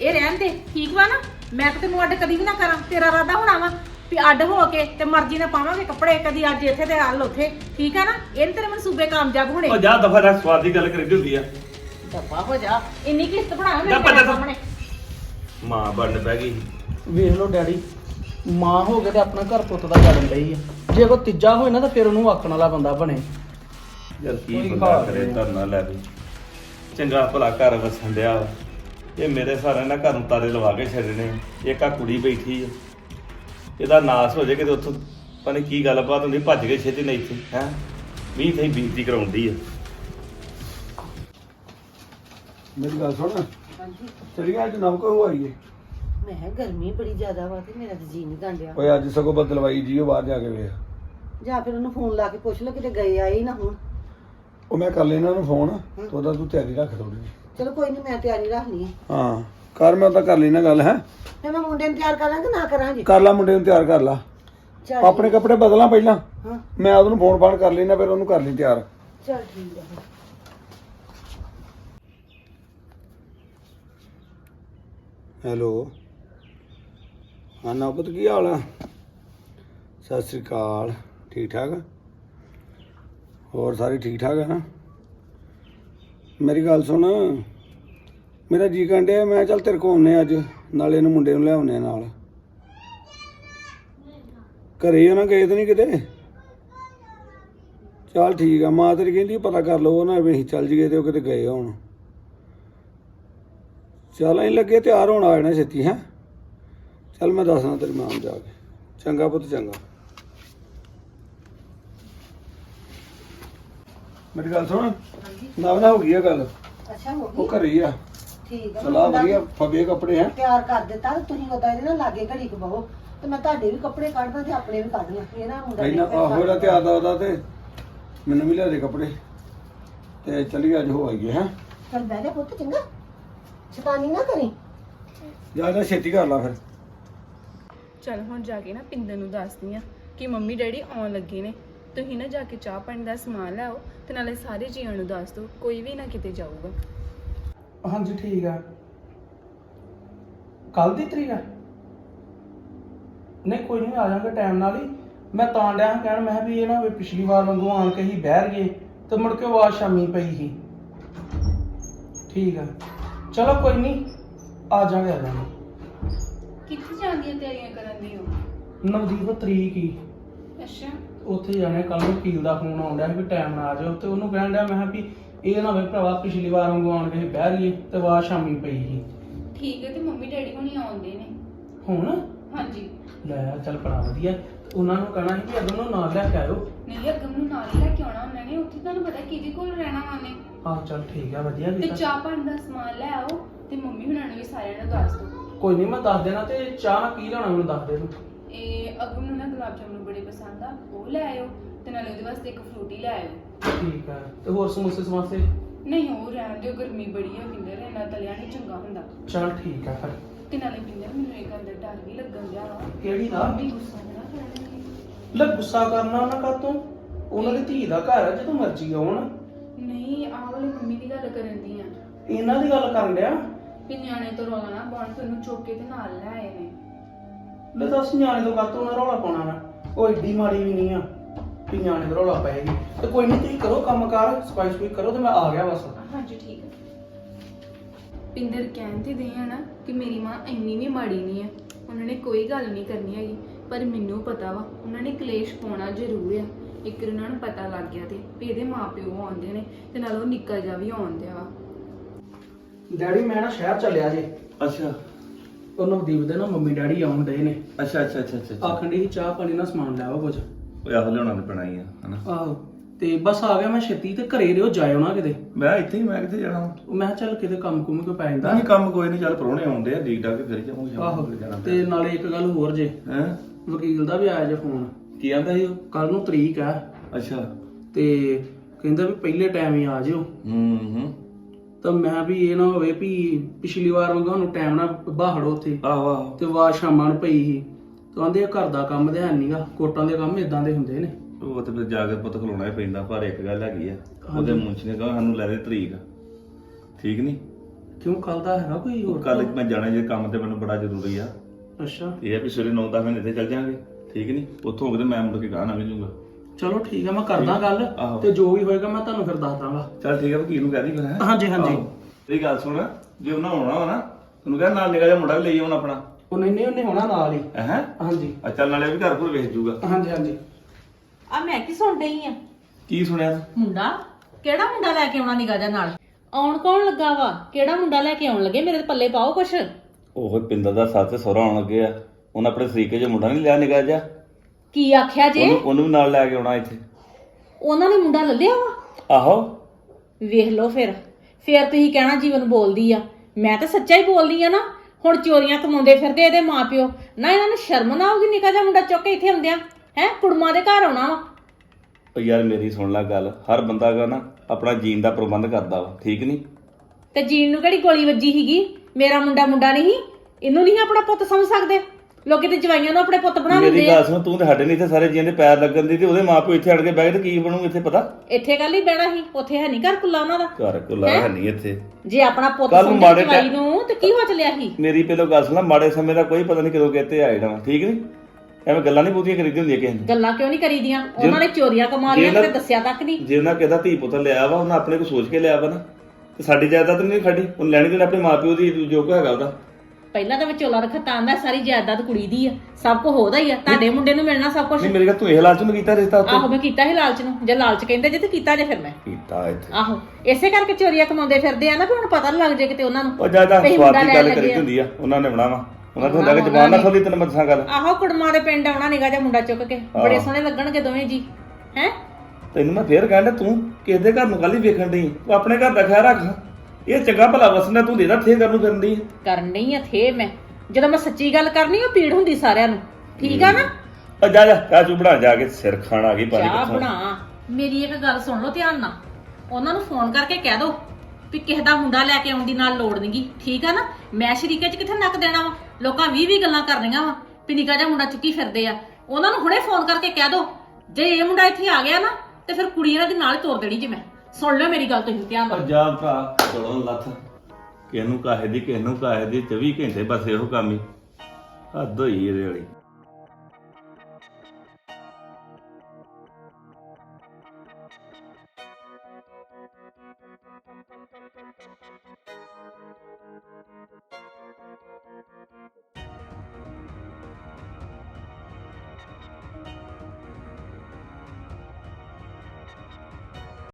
ਇਹ ਰਹਿਣ ਦੇ ਠੀਕ ਵਾ ਨਾ? ਮੈਂ ਤਾਂ ਤੈਨੂੰ ਅੱਡ ਕਦੀ ਵੀ ਨਾ ਕਰਾਂ ਤੇਰਾ ਇਰਾਦਾ ਹੋਣਾ ਵਾ ਵੀ ਅੱਡ ਹੋ ਕੇ ਤੇ ਮਰਜ਼ੀ ਨਾਲ ਪਾਵਾਂਗੇ ਕੱਪੜੇ ਕਦੀ ਅੱਜ ਇੱਥੇ ਤੇ ਹੱਲ ਉੱਥੇ ਠੀਕ ਆ ਨਾ? ਇਹ ਨੀ ਤੇਰੇ ਮਨਸੂਬੇ ਕਾਮਯਾਬ ਹੋਣੇ। ਉਹ ਜਾ ਦਫਾ ਦਾ ਸਵਾਦ ਦੀ ਗੱਲ ਕਰੀ ਹੁੰਦੀ ਆ। ਦੱਬਾ ਹੋ ਜਾ ਇੰਨੀ ਕਿਸ਼ਤ ਬਣਾ ਜਾ ਮੇਰੇ। ਸਾਹਮਣੇ। ਮਾਂ ਬਣਨ ਪੈ ਗਈ ਵੇਖ ਲਓ ਡੈਡੀ ਮਾਂ ਹੋ ਕੇ ਤੇ ਆਪਣਾ ਘਰ ਪੁੱਤ ਦਾ ਕਰਨ ਲਈ ਆ। ਜੇ ਕੋਈ ਤੀਜਾ ਹੋਏ ਨਾ ਤਾਂ ਫਿਰ ਉਹਨੂੰ ਆਖਣ ਵਾਲਾ ਬੰਦਾ ਬਣੇ। ਯਾਰ ਕੀ ਬੰਦਾ ਕਰੇ। ਧਰਨਾ ਲੈ ਵੀ ਚੰਗਾ ਭਲਾ ਘਰ ਵਸਣ ਡਿਆ ਵਾ। ਇਹ ਮੇਰੇ ਸਾਰੇ ਨਾ ਘਰ ਨੂੰ ਤਾਰੇ ਲਵਾ ਕੇ ਛੱਡਣੇ ਇੱਕ ਆ ਕੁੜੀ ਬੈਠੀ ਆ। ਇਹਦਾ ਨਾਸ ਹੋ ਜਾਏ ਕਿਤੇ ਉੱਥੋਂ ਪਤਾ ਨੀ ਕੀ ਗੱਲਬਾਤ ਹੁੰਦੀ ਭੱਜ ਕੇ ਛੇਤੀ ਨਹੀਂ ਇੱਥੇ ਹੈ? ਵੀ ਇੱਥੇ ਹੀ ਬੀਤੀ ਕਰਾਉਂਦੀ ਆ। ਮੇਰੀ ਗੱਲ ਸੁਣ। ਚਲੀਆਂ ਅੱਜ ਨਵ ਕੋ ਆਈਏ ਮੈਂ ਕਿਹਾ ਗਰਮੀ ਬੜੀ ਜ਼ਿਆਦਾ ਵਾ ਤੇ ਮੇਰਾ ਤਾਂ ਜੀ ਨਹੀਂ ਗੰਡਿਆ ਓਏ ਅੱਜ ਸਗੋਂ ਬਦਲਵਾਈ ਜੀਓ ਬਾਹਰ ਜਾ ਕੇ ਵੇਖ। ਜਾਂ ਫਿਰ ਉਹਨੂੰ ਫੋਨ ਲਾ ਕੇ ਪੁੱਛ ਲਓ ਕਿਤੇ ਗਏ ਆਏ ਨਾ ਹੁਣ। ਉਹ ਮੈਂ ਕਰ ਲੈਣਾ ਉਹਨੂੰ ਫੋਨ ਤੇ ਉਹਦਾ ਤੂੰ ਤਿਆਰੀ ਰੱਖ ਥੋੜੀ ਜਿਹੀ। ਚਲੋ ਕੋਈ ਨਹੀਂ ਮੈਂ ਤਿਆਰੀ ਰੱਖ ਲਈ ਹੈ ਹਾਂ ਕਰ ਮੈਂ ਉਹਦਾ ਕਰ ਲੈਣਾ ਗੱਲ ਹੈ? ਫਿਰ ਮੈਂ ਮੁੰਡੇ ਨੂੰ ਤਿਆਰ ਕਰਾਂਗੇ ਨਾ ਕਰਾਂਗੇ? ਕਰ ਲਾ ਮੁੰਡੇ ਨੂੰ ਤਿਆਰ ਕਰ ਲਾ। ਚੱਲ ਆਪਣੇ ਕੱਪੜੇ ਬਦਲਾਂ ਪਹਿਲਾਂ। ਹਾਂ। ਮੈਂ ਉਹਨੂੰ ਫੋਨ ਫਾਨ ਕਰ ਲੈਣਾ ਫਿਰ ਉਹਨੂੰ ਕਰ ਲਈ ਤਿਆਰ। ਚਲ ਠੀਕ ਹੈ ਹੈਲੋ। ਹਾਂ ਨਵਪਤ ਕੀ ਹਾਲ ਆ? ਸਤਿ ਸ੍ਰੀ ਅਕਾਲ। ਠੀਕ ਠਾਕ? ਆ? ਹੋਰ ਸਾਰੇ ਠੀਕ ਠਾਕ ਹੈ ਨਾ? ਮੇਰੀ ਗੱਲ ਸੁਣ। ਮੇਰਾ ਜੀ ਕੰਡਿਆ ਮੈਂ ਚੱਲ ਤੇਰੇ ਕੋਲ ਆਉਨੇ ਅੱਜ, ਨਾਲੇ ਇਹਨੂੰ ਮੁੰਡੇ ਨੂੰ ਲਿਆਉਨੇ ਨਾਲ। ਘਰੇ ਹੀ ਆ ਨਾ, ਗਏ ਤੇ ਨਹੀਂ ਕਿਤੇ? ਚੱਲ ਠੀਕ ਆ, ਮਾਂ ਤੇਰੀ ਕਹਿੰਦੀ ਪਤਾ ਕਰ ਲਓ ਨਾ ਵੀ ਅਸੀਂ ਚੱਲ ਜੀਏ ਤੇ ਉਹ ਕਿਤੇ ਗਏ ਹੋਣ। ਚੱਲ ਅਸੀਂ ਲੱਗੇ ਤਿਆਰ ਹੋਣ ਆ ਜਾਣਾ ਛੇਤੀ, ਹੈ? ਚੱਲ ਮੈਂ ਦੱਸਣਾ ਤੇਰੀ ਮਾਂ ਨੂੰ ਜਾ ਕੇ। ਚੰਗਾ ਪੁੱਤ, ਚੰਗਾ। ਮੇਰੀ ਗੱਲ ਸੁਣ। ਨਾ ਨਾ ਹੋ ਗਈ ਆ ਗੱਲ। ਅੱਛਾ ਹੋ ਉਹ ਗਈ ਘਰੇ ਹੀ ਆ। ਠੀਕ ਹੈ ਚਲਾ ਵਧੀਆ ਫਬੇ ਕੱਪੜੇ ਹੈ। ਤਿਆਰ ਕਰ ਦਿੱਤਾ ਤੇ ਤੁਸੀਂ ਉਹਦਾ ਇਹਦੇ ਨਾਲ ਲਾਗੇ ਘੜੀ ਕੁ ਬਹੋ। ਤੇ ਮੈਂ ਤੁਹਾਡੇ ਵੀ ਕੱਪੜੇ ਕੱਢਦਾ ਤੇ ਆਪਣੇ ਵੀ ਕੱਢ ਲਾਂ। ਇਹ ਨਾ ਮੁੰਡਾ ਇਹਨਾਂ ਨਹੀਂ ਆਹੋ ਇਹਦਾ ਤਿਆਰ ਦਾ ਉਹਦਾ ਤੇ ਮੈਨੂੰ ਵੀ ਲਿਆ ਦੇ ਕੱਪੜੇ। ਤੇ ਚੱਲੀਏ ਅੱਜ ਹੋ ਆਈਏ ਹੈ ਚਲ ਬਹਿ ਜਾ ਪੁੱਤ ਚੰਗਾ। ਸ਼ੈਤਾਨੀ ਨਾ ਕਰੀ। ਜਾ ਜਾ ਛੇਤੀ ਕਰ ਲਾ ਫਿਰ। ਚਲ ਹੁਣ ਜਾ ਕੇ ਨਾ ਪਿੰਦਰ ਨੂੰ ਦੱਸਦੀ ਆ ਕਿ ਮੰਮੀ ਡੈਡੀ ਆਉਣ ਲੱਗੇ ਨੇ। ਤੁਸੀਂ ਨਾ ਜਾ ਕੇ ਚਾਹ ਪਾਣੀ ਦਾ ਸਮਾਨ ਲਿਆਓ ਤੇ ਨਾਲੇ ਸਾਰੇ ਜੀਆਂ ਨੂੰ ਦੱਸ ਦਿਓ ਕੋਈ ਵੀ ਨਾ ਕਿਤੇ ਜਾਊਗਾ। ਹਾਂਜੀ ਠੀਕ ਆ। ਕੱਲ ਦੀ ਤਰੀਕ ਆ? ਨਹੀਂ ਕੋਈ ਨਹੀਂ ਆ ਜਾਾਂਗੇ ਟਾਈਮ ਨਾਲ ਹੀ। ਮੈਂ ਤਾਂ ਡਿਆ ਹਾਂ ਕਹਿਣ ਮੈਂ ਕਿਹਾ ਵੀ ਇਹ ਨਾ ਵੀ ਪਿਛਲੀ ਵਾਰ ਵਾਂਗੂ ਆਣ ਕੇ ਹੀ ਬਹਿਰ ਗਏ ਤੇ ਮੁੜ ਕੇ ਆਵਾਜ਼ ਸ਼ਾਮੀ ਪਈ ਸੀ। ਠੀਕ ਆ। ਚਲੋ ਕੋਈ ਨਹੀਂ ਆ ਜਾਾਂਗੇ ਆ ਜਾਾਂਗੇ ਕਿੱਥੇ ਜਾਣ ਦੀਆਂ ਤਿਆਰੀਆਂ ਕਰਨ ਦੀ ਹੋ ਨਵਦੀਪ ਤਰੀਕ ਹੀ। ਉੱਥੇ ਜਾਣੇ ਕੱਲ ਨੂੰ ਵਕੀਲ ਦਾ ਫੋਨ ਡਿਆ ਵੀ ਟਾਈਮ ਨਾਲ ਆ ਜਾਓ ਤੇ ਉਹਨੂੰ ਕਹਿਣ ਡਿਆ ਮੈਂ ਕਿਹਾ ਵੀ ਇਹ ਨਾ ਵੇ ਭਰਾਵਾ ਪਿਛਲੀ ਵਾਰ ਵਾਂਗੂ ਆਣ ਕੇ ਹੀ ਬਹਿਰ ਗਏ ਤੇ ਆਵਾਜ਼ ਸ਼ਾਮੀ ਪਈ ਸੀ। ਠੀਕ ਹੈ ਤੇ ਮੰਮੀ ਡੈਡੀ ਹੁਣੀ ਆਉਂਦੇ ਨੇ। ਹੁਣ? ਹਾਂਜੀ। ਲੈ ਚੱਲ ਬੜਾ ਵਧੀਆ। ਉਹਨਾਂ ਨੂੰ ਕਹਿਣਾ ਸੀ ਕਿ ਅਗਮ ਨੂੰ ਨਾਲ ਲੈ ਕੇ ਆਇਓ। ਨਹੀਂ ਅਗਮ ਨੂੰ ਨਾਲ ਹੀ ਲੈ ਕੇ ਆਉਣਾ ਉਹਨਾਂ ਨੇ। ਉੱਥੇ ਤੁਹਾਨੂੰ ਪਤਾ ਕਿਹਦੇ ਕੋਲ ਰਹਿਣਾ ਉਹਨੇ। ਆਹ ਚੱਲ ਠੀਕ ਆ ਵਧੀਆ ਤੇ ਕੀਤਾ। ਚਾਹ ਪਾਣੀ ਦਾ ਸਮਾਨ ਲੈ ਆਓ ਤੇ ਮੰਮੀ ਹੁਣਾਂ ਨੂੰ ਵੀ ਸਾਰਿਆਂ ਨੂੰ ਦੱਸ ਦਿਓ। ਕੋਈ ਨਹੀਂ ਮੈਂ ਦੱਸ ਦੇਣਾ ਤੇ ਚਾਹ ਨਾਲ ਕੀ ਲੈਣਾ ਮੈਨੂੰ ਦੱਸ ਦੇ ਤੂੰ। ਇਹ ਅਗਮ ਨੂੰ ਨਾ ਗੁਲਾਬ ਜਾਮੁਨ ਬੜੇ ਪਸੰਦ ਆ ਉਹ ਲੈ ਆਇਓ ਤੇ ਨਾਲੇ ਉਹਦੇ ਵਾਸਤੇ ਇੱਕ ਫਰੂਟੀ ਲੈ ਆਇਓ। ਠੀਕ ਹੈ ਤੇ ਹੋਰ ਸਮੋਸੇ ਸਮਾਸੇ ਨਹੀਂ ਉਹ ਰਹਿਣ ਦਿਓ ਗਰਮੀ ਬੜੀ ਆ ਪਿੰਦਰ ਇੰਨਾ ਤਲਿਆ ਨਹੀਂ ਚੰਗਾ ਹੁੰਦਾ। ਚਲ ਠੀਕ ਹੈ ਫਿਰ। ਤੇ ਨਾਲੇ ਪਿੰਦਰ ਮੈਨੂੰ ਇਹ ਗੱਲ ਦਾ ਡਰ ਵੀ ਲੱਗਣ ਦਿਆ ਵਾ। ਕਿਹੜੀ ਦਾ? ਮੰਮੀ ਗੁੱਸਾ ਨਾ। ਕਰਨਗੇ ਲੈ ਗੁੱਸਾ ਕਰਨਾ ਉਹਨਾਂ ਕਾ ਤੂੰ? ਉਹਨਾਂ ਦੀ ਧੀ ਦਾ ਘਰ ਹੈ ਜਦੋਂ ਮਰਜ਼ੀ ਆਉਣ। ਨਹੀਂ ਆਹ ਵਾਲੀ ਮੰਮੀ ਦੀ ਗੱਲ ਕਰਨ ਦੀ ਆ। ਇਹਨਾਂ ਦੀ ਗੱਲ ਕਰਨ ਡਿਆ? ਵੀ ਨਿਆਣੇ ਤੋਂ ਰੋਲਾ ਨਾ ਚੁੱਕ ਕੇ ਤੇ ਨਾਲ ਲੈ ਆਏ ਨੇ। ਲੈ ਦੱਸ ਨਿਆਣੇ ਤੋਂ ਕਾਤੋਂ ਨਾ ਰੌਲਾ ਪਾਉਣਾ ਮੈਂ ਉਹ ਏਡੀ ਮਾੜੀ ਵੀ ਨਹੀਂ ਆ ਵੀ ਨਿਆਣੇ ਦਾ ਰੌਲਾ ਪਏਗੀ ਤੇ ਕੋਈ ਨਹੀਂ ਤੁਸੀਂ ਕਰੋ ਕੰਮ ਕਾਰ ਸਫ਼ਾਈ ਸਫ਼ਾਈ ਕਰੋ ਤੇ ਮੈਂ ਆ ਗਿਆ ਬਸ। ਹਾਂਜੀ ਠੀਕ ਹੈ ਪਿੰਦਰ ਕਹਿਣ ਤੇ ਦੇ ਆ ਨਾ ਕਿ ਮੇਰੀ ਮਾਂ ਇੰਨੀ ਵੀ ਮਾੜੀ ਨਹੀਂ ਹੈ ਉਹਨਾਂ ਨੇ ਕੋਈ ਗੱਲ ਨਹੀਂ ਕਰਨੀ ਹੈਗੀ ਪਰ ਮੈਨੂੰ ਪਤਾ ਵਾ ਉਹਨਾਂ ਨੇ ਕਲੇਸ਼ ਪਾਉਣਾ ਜ਼ਰੂਰ ਆ। ਇੱਕ ਵਾਰ ਉਹਨਾਂ ਨੂੰ ਪਤਾ ਲੱਗ ਗਿਆ ਤੇ ਵੀ ਇਹਦੇ ਮਾਪਿਓ ਆਉਂਦੇ ਨੇ ਤੇ ਨਾਲ ਉਹ ਨਿੱਕਾ ਜਿਹਾ ਵੀ ਆਉਂਦਿਆ ਵਾ। ਡੈਡੀ ਮੈਂ ਨਾ ਸ਼ਹਿਰ ਚੱਲਿਆ ਜੇ। ਅੱਛਾ। ਉਹ ਨਵਦੀਪ ਦੇ ਨਾ ਮੰਮੀ ਡੈਡੀ ਆਉਣ ਡਏ ਨੇ। ਅੱਛਾ ਅੱਛਾ ਅੱਛਾ ਅੱਛਾ ਆਖਣ ਦੀ ਚਾਹ ਪਾਣੀ ਨਾਲ ਸਮਾਨ ਲੈ ਕੁਝ ਉਹ ਆਹੋ ਲਿਆਉਣਾ ਤੇ ਪੈਣਾ ਹੀ ਆ ਹਨਾ। ਆਹੋ ਤੇ ਬਸ ਆ ਗਿਆ ਮੈਂ ਛੇਤੀ ਤੇ ਘਰੇ ਰਿਓ ਜਾਇਓ ਨਾ ਕਿਤੇ। ਮੈਂ ਇੱਥੇ ਹੀ ਮੈਂ ਕਿੱਥੇ ਜਾਣਾ ਵਾ? ਮੈਂ ਕਿਹਾ ਚੱਲ ਕਿਤੇ ਕੰਮ ਕੁਮ ਕੋ ਪੈ ਜਾਂਦਾ। ਨਹੀਂ ਕੰਮ ਕੋਈ ਨਹੀਂ ਚੱਲ ਪਰੋਣੇ ਆਉਂਦੇ ਆ ਡੀਕ ਡਾਕ ਕੇ ਫਿਰ ਜਾਵਾਂਗੇ ਆਹੋ ਤੇ ਨਾਲੇ ਇੱਕ ਗੱਲ ਹੋਰ ਜੇ। ਹੈ? ਵਕੀਲ ਦਾ ਵੀ ਆਇਆ ਜੇ ਫੋਨ। ਕੀ ਆਂਦਾ ਸੀ ਉਹ? ਕੱਲ ਨੂੰ ਤਰੀਕ ਆ। ਅੱਛਾ। ਤੇ ਕਹਿੰਦਾ ਵੀ ਪਹਿਲੇ ਟਾਈਮ ਹੀ ਆ ਜਿਓ। ਹੂੰ ਹੂੰ। ਤਾਂ ਮੈਂ ਵੀ ਇਹ ਨਾ ਹੋਵੇ ਵੀ ਪਿਛਲੀ ਵਾਰ ਵਾਂਗਾ ਉਹਨੂੰ ਟਾਈਮ ਨਾਲ ਬਾਹੜੋ ਉੱਥੇ। ਆਹੋ ਆਹੋ। ਤੇ ਆਵਾਜ਼ ਸ਼ਾਮਾਂ ਨੂੰ ਪਈ ਸੀ। ਤੇ ਆਂਦੇ ਆ ਘਰ ਦਾ ਕੰਮ ਤੇ ਹੈ ਨਹੀਂਗਾ ਕੋਟਾਂ ਦੇ ਕੰਮ ਇਦਾਂ ਦੇ ਹੁੰਦੇ ਨੇ। ਉਹ ਤੇ ਫਿਰ ਜਾ ਕੇ ਪੁੱਤ ਖਲੋਣਾ ਹੀ ਪੈਂਦਾ ਪਰ ਇੱਕ ਗੱਲ ਹੈਗੀ ਆ ਉਹਦੇ ਮੁੰਚ ਨੇ ਕਹਾ ਸਾਨੂੰ ਲੈ ਦੇ ਤਰੀਕ। ਠੀਕ ਨਹੀਂ ਕਿਉਂ ਕੱਲ ਦਾ ਹੈਗਾ ਕੋਈ ਹੋਰ ਕੱਲ ਮੈਂ ਜਾਣਾ ਜੇ ਕੰਮ ਤੇ ਮੈਨੂੰ ਬੜਾ ਜ਼ਰੂਰੀ ਆ। ਅੱਛਾ। ਇਹ ਆ ਵੀ ਸਵੇਰੇ 9-10 ਵਜੇ ਇੱਥੇ ਚੱਲ ਜਾਾਂਗੇ ਠੀਕ ਨਹੀਂ ਉੱਥੋਂ ਕਿਤੇ ਮੈਂ ਮੁੜ ਕੇ ਗਾਹ ਨਾ ਜੂਗਾ। ਚਲੋ ਠੀਕ ਆ ਮੈਂ ਕਰਦਾ ਗੱਲ ਆਹੋ। ਤੇ ਜੋ ਵੀ ਹੋਏਗਾ ਮੈਂ ਤੁਹਾਨੂੰ ਫਿਰ ਦੱਸ ਦਾਂਗਾ। ਚੱਲ ਠੀਕ ਆ ਵਕੀਲ ਨੂੰ ਕਹਿ ਦੀ ਫਿਰ ਹੈਂ? ਹਾਂਜੀ ਹਾਂਜੀ। ਆਹੋ। ਤੇਰੀ ਗੱਲ ਸੁਣ ਜੇ ਉਹਨਾਂ ਆਉਣਾ ਵਾ ਨਾ ਤੈਨੂੰ ਕਹਿ ਨਾਲ ਨਿਕਾ ਜਾ ਮੁੰਡਾ ਵੀ ਲਈ ਆਉਣਾ ਆਪਣਾ। ਉਹ ਨਹੀਂ ਨਹੀਂ ਉਹਨੇ ਹੋਣਾ ਨਾਲ ਹੀ। ਹੈ? ਹਾਂਜੀ। ਆ ਚੱਲ ਨਾਲੇ ਵੀ ਘਰ ਘਰ ਵੇਖ ਜੂਗਾ। ਹਾਂਜੀ ਹਾਂਜੀ। ਆ ਮੈਂ ਕੀ ਸੁਣ ਰਹੀ ਆ? ਕੀ ਸੁਣਿਆ ਤੂੰ? ਮੁੰਡਾ? ਕਿਹੜਾ ਮੁੰਡਾ ਲੈ ਕੇ ਆਉਣਾ ਨਿਗਾਹ ਜਾ ਨਾਲ? ਆਉਣ ਕੌਣ ਲੱਗਾ ਵਾ? ਕਿਹੜਾ ਮੁੰਡਾ ਲੈ ਕੇ ਆਉਣ ਲੱਗੇ? ਮੇਰੇ ਪੱਲੇ ਪਾਓ ਕੁਛ। ਉਹ ਪਿੰਦਰ ਦਾ ਸੱਸ ਤੇ ਸਹੁਰਾ ਆਉਣ ਲੱਗੇ ਆ। ਉਹਨਾਂ ਆਪਣੇ ਸਰੀਕੇ ਜੇ ਮੁੰਡਾ ਨਹੀਂ ਲਿਆ ਨਿਕਾ ਜਾ ਕੀ ਆਖਿਆ ਜੇ? ਉਹਨੂੰ ਉਹਨੂੰ ਵੀ ਨਾਲ ਲੈ ਕੇ ਆਉਣਾ ਇੱਥੇ। ਉਹਨਾਂ ਨੇ ਮੁੰਡਾ ਲੱਲਿਆ ਵਾ? ਆਹੋ। ਵੇਖ ਲਓ ਫਿਰ। ਫਿਰ ਤੁਸੀਂ ਕਹਿਣਾ ਜੀਵਨ ਬੋਲਦੀ ਆ। ਮੈਂ ਤਾਂ ਸੱਚਾ ਹੀ ਬੋਲਦੀ ਆ ਨਾ। ਹੁਣ ਚੋਰੀਆਂ ਕਮਾਉਂਦੇ ਫਿਰਦੇ ਇਹਦੇ ਮਾਪਿਓ। ਨਾ ਇਹਨਾਂ ਨੂੰ ਸ਼ਰਮ ਨਾ ਆਉਗੀ ਨਿਕਾ ਜਾ ਮੁੰਡਾ ਚੁੱਕ ਕੇ ਇੱਥੇ ਹੁੰਦਿਆਂ ਹੈ? ਕੁੜਮਾਂ ਦੇ ਘਰ ਆਉਣਾ ਵਾ। ਉਹ ਯਾਰ ਮੇਰੀ ਸੁਣ ਲੈ ਗੱਲ। ਹਰ ਬੰਦਾ ਗਾ ਨਾ ਆਪਣਾ ਜੀਣ ਦਾ ਪ੍ਰਬੰਧ ਕਰਦਾ ਵਾ। ਠੀਕ ਨਹੀਂ ਤੇ ਜੀਨ ਨੂੰ ਕਿਹੜੀ ਗੋਲੀ ਵੱਜੀ ਸੀਗੀ? ਮੇਰਾ ਮੁੰਡਾ ਮੁੰਡਾ ਨਹੀਂ ਇਹਨੂੰ ਨਹੀਂ ਆਪਣਾ ਪੁੱਤ ਸਮਝ ਸਕਦੇ? ਲੋਕੀ ਤੇ ਜਵਾਈਆਂ ਨੂੰ ਆਪਣੇ ਪੁੱਤ ਬਣਾ ਮੇਰੀ ਲੈਂਦੇ ਆ। ਗੱਲ ਸੁਣ ਤੂੰ ਤੇ ਸਾਡੇ ਨਹੀਂ ਇੱਥੇ ਸਾਰੇ ਜੀਆਂ ਦੇ ਪੈਰ ਲੱਗਣ ਦੀ ਤੇ ਉਹਦੇ ਮਾਪਿਓ ਇੱਥੇ ਅੜ ਕੇ ਬਹਿ ਗਏ ਤੇ ਕੀ ਬਣੂ ਇੱਥੇ ਪਤਾ? ਇੱਥੇ ਕੱਲ ਹੀ ਬਹਿਣਾ ਸੀ ਉੱਥੇ ਹੈ ਨਹੀਂ ਘਰ ਕੁੱਲਾ ਉਹਨਾਂ ਦਾ। ਘਰ ਕੋਲਾ ਹੈ? ਨਹੀਂ ਇੱਥੇ। ਜੇ ਆਪਣਾ ਪੁੱਤ ਕੱਲ੍ਹ ਨੂੰ ਸਮਝੇ ਮਾੜੇ ਜਵਾਈ ਟੈ- ਨੂੰ ਤੇ ਕੀ ਹੋ ਚੱਲਿਆ ਸੀ? ਮੇਰੀ ਪਹਿਲਾਂ ਗੱਲ ਸੁਣ ਮਾੜੇ ਸਮੇਂ ਦਾ ਕੋਈ ਪਤਾ ਨਹੀਂ ਕਦੋਂ ਕਿਤੇ ਆ ਜਾਣਾ ਠੀਕ ਨਹੀਂ? ਐਵੇਂ ਗੱਲਾਂ ਨਹੀਂ ਬਹੁਤੀਆਂ ਕਰੀਦੀ ਹੁੰਦੀਆਂ ਕਿਸੇ ਨੇ। ਗੱਲਾਂ ਕਿਉਂ ਨਹੀਂ ਕਰੀਦੀਆਂ? ਉਹਨਾਂ ਨੇ ਚੋਰੀਆਂ ਕਮਾ ਲਈਆਂ ਜੇ ਤੇ ਨਾ- ਦੱਸਿਆ ਤੱਕ ਨਹੀਂ। ਜੇ ਉਹਨਾਂ ਕਿਹਦਾ ਧੀ ਪੁੱਤ ਲਿਆ ਵਾ ਉਹਨਾਂ ਆਪਣੇ ਕੋ ਸੋਚ ਕੇ ਲਿਆ ਵਾ ਨਾ। ਤੇ ਸਾਡੀ ਜਾਇਦਾਦ ਨਹੀਂ ਖੜੀ ਉਹ ਲੈਣੀ ਤੇ ਆਪਣੇ ਮਾਪਿਓ ਦੀ ਜੋ ਕੋ ਹੈਗਾ ਉਹਦਾ। ਪਹਿਲਾਂ ਤਾਂ ਵਿਚੋਲਾ ਰਖਤਾ ਆਂਦਾ ਸਾਰੀ ਜਾਇਦਾਦ ਕੁੜੀ ਦੀ ਆ। ਸਭ ਕੁਝ ਉਹਦਾ ਹੀ ਆ। ਤੁਹਾਡੇ ਮੁੰਡੇ ਨੂੰ ਮਿਲਣਾ ਸਭ ਕੁਝ ਨਹੀਂ ਮੇਰੀ ਗੱਲ ਤੂੰ ਇਹ ਲਾਲਚ ਨੂੰ ਕੀਤਾ ਰਿਸ਼ਤਾ ਉੱਤੇ ਆਹੋ ਮੈਂ ਕੀਤਾ ਸੀ ਲਾਲਚ ਨੂੰ। ਜੇ ਲਾਲਚ ਕਹਿੰਦੇ ਜੇ ਤੇ ਕੀਤਾ ਜੇ ਫਿਰ ਮੈਂ। ਕੀਤਾ ਇੱਥੇ ਆਹੋ ਇਸੇ ਕਰਕੇ ਚੋਰੀਆਂ ਕਮਾਉਂਦੇ ਫਿਰਦੇ ਆ ਨਾ ਵੀ ਹੁਣ ਪਤਾ ਨੀ ਲੱਗ ਜੇ ਕਿਤੇ ਉਹਨਾਂ ਨੂੰ। ਉਹ ਜ਼ਿਆਦਾ ਅਸੀਂ ਮੁੰਡਾ ਸਵਾਦੀ ਗੱਲ ਕਰੀ। ਹੁੰਦੀ ਆ ਉਹਨਾਂ ਨੇ ਬਣਾਵਾ। ਉਹਨਾਂ ਤੋਂ ਲੱਗ ਜ਼ਬਾਨ ਨਾ ਖੋਲੀ ਤੈਨੂੰ ਮੈਂ ਦੱਸਾਂ ਗੱਲ। ਆਹੋ ਕੁੜਮਾਂ ਦੇ ਪਿੰਡ ਆਉਣਾ ਨਿਗਾ ਜਾਂ ਮੁੰਡਾ ਚੁੱਕ ਕੇ। ਬੜੇ ਸੋਹਣੇ ਲੱਗਣਗੇ ਦੋਵੇਂ ਜੀ। ਹੈ? ਤੈਨੂੰ ਮੈਂ ਫੇਰ ਕਹਿੰਦਾ ਤੂੰ ਕਿਸੇ ਦੇ ਘਰ ਨੂੰ ਕੱਲ ਹੀ ਵੇਖਣ ਦੀ ਤੂੰ ਆਪਣੇ ਘਰ ਦਾ ਖਿਆਲ ਰੱਖ। ਇਹ ਚੰਗਾ ਭਲਾ ਵਸਣਾ ਤੂੰ ਦੇਦਾ ਥੇ ਕਰਨ ਨੂੰ ਫਿਰਨ ਦੀ ਕਰਨ ਨਹੀਂ ਆ ਥੇ ਮੈਂ। ਜਦੋਂ ਮੈਂ ਸੱਚੀ ਗੱਲ ਕਰਨੀ ਉਹ ਪੀੜ ਹੁੰਦੀ ਸਾਰਿਆਂ ਨੂੰ। ਠੀਕ ਆ ਨਾ? ਆ ਜਾ ਜਾ ਚਾਹ ਚੂ ਬਣਾ ਜਾ ਕੇ ਸਿਰ ਖਾਣ ਆ ਗਈ ਪਾਣੀ ਚਾਹ ਕਿੱਥੋਂ। ਬਣਾ। ਮੇਰੀ ਇੱਕ ਗੱਲ ਸੁਣ ਲਓ ਧਿਆਨ ਨਾਲ। ਉਹਨਾਂ ਨੂੰ ਫੋਨ ਕਰਕੇ ਕਹਿ ਦਿਓ ਵੀ ਕਿਸੇ ਦਾ ਮੁੰਡਾ ਲੈ ਕੇ ਆਉਣ ਦੀ ਨਾਲ ਲੋੜ ਨਹੀਂਗੀ ਠੀਕ ਆ ਨਾ? ਮੈਂ ਸ਼ਰੀਕੇ 'ਚ ਕਿੱਥੇ ਨੱਕ ਦੇਣਾ ਵਾ? ਲੋਕਾਂ 20 20 ਗੱਲਾਂ ਕਰਨੀਆਂ ਵਾ ਵੀ ਨਿੱਕਾ ਜਿਹਾ ਮੁੰਡਾ ਚੁੱਕੀ ਫਿਰਦੇ ਆ। ਉਹਨਾਂ ਨੂੰ ਹੁਣੇ ਫੋਨ ਕਰਕੇ ਕਹਿ ਦਿਓ ਜੇ ਇਹ ਮੁੰਡਾ ਇੱਥੇ ਆ ਗਿਆ ਨਾ ਤੇ ਫਿਰ ਕੁੜੀ ਇਹਨਾਂ ਦੀ ਨਾਲ ਹੀ ਤੋੜ ਦੇਣੀ ਜੇ ਮੈਂ। ਸੁਣ ਲਿਓ ਮੇਰੀ ਗੱਲ ਤੁਸੀਂ ਧਿਆਨ ਨਾਲ। ਜਾ ਭਰਾ ਚਲੋ ਲੱਥ। ਕਿਹਨੂੰ ਕਾਹੇ ਦੀ, ਕਿਹਨੂੰ ਕਾਹੇ ਦੀ 24 ਘੰਟੇ ਬਸ ਇਹੋ ਕੰਮ ਹੀ। ਹੱਦ ਹੋਈ ਇਹਦੇ ਵਾਲੀ।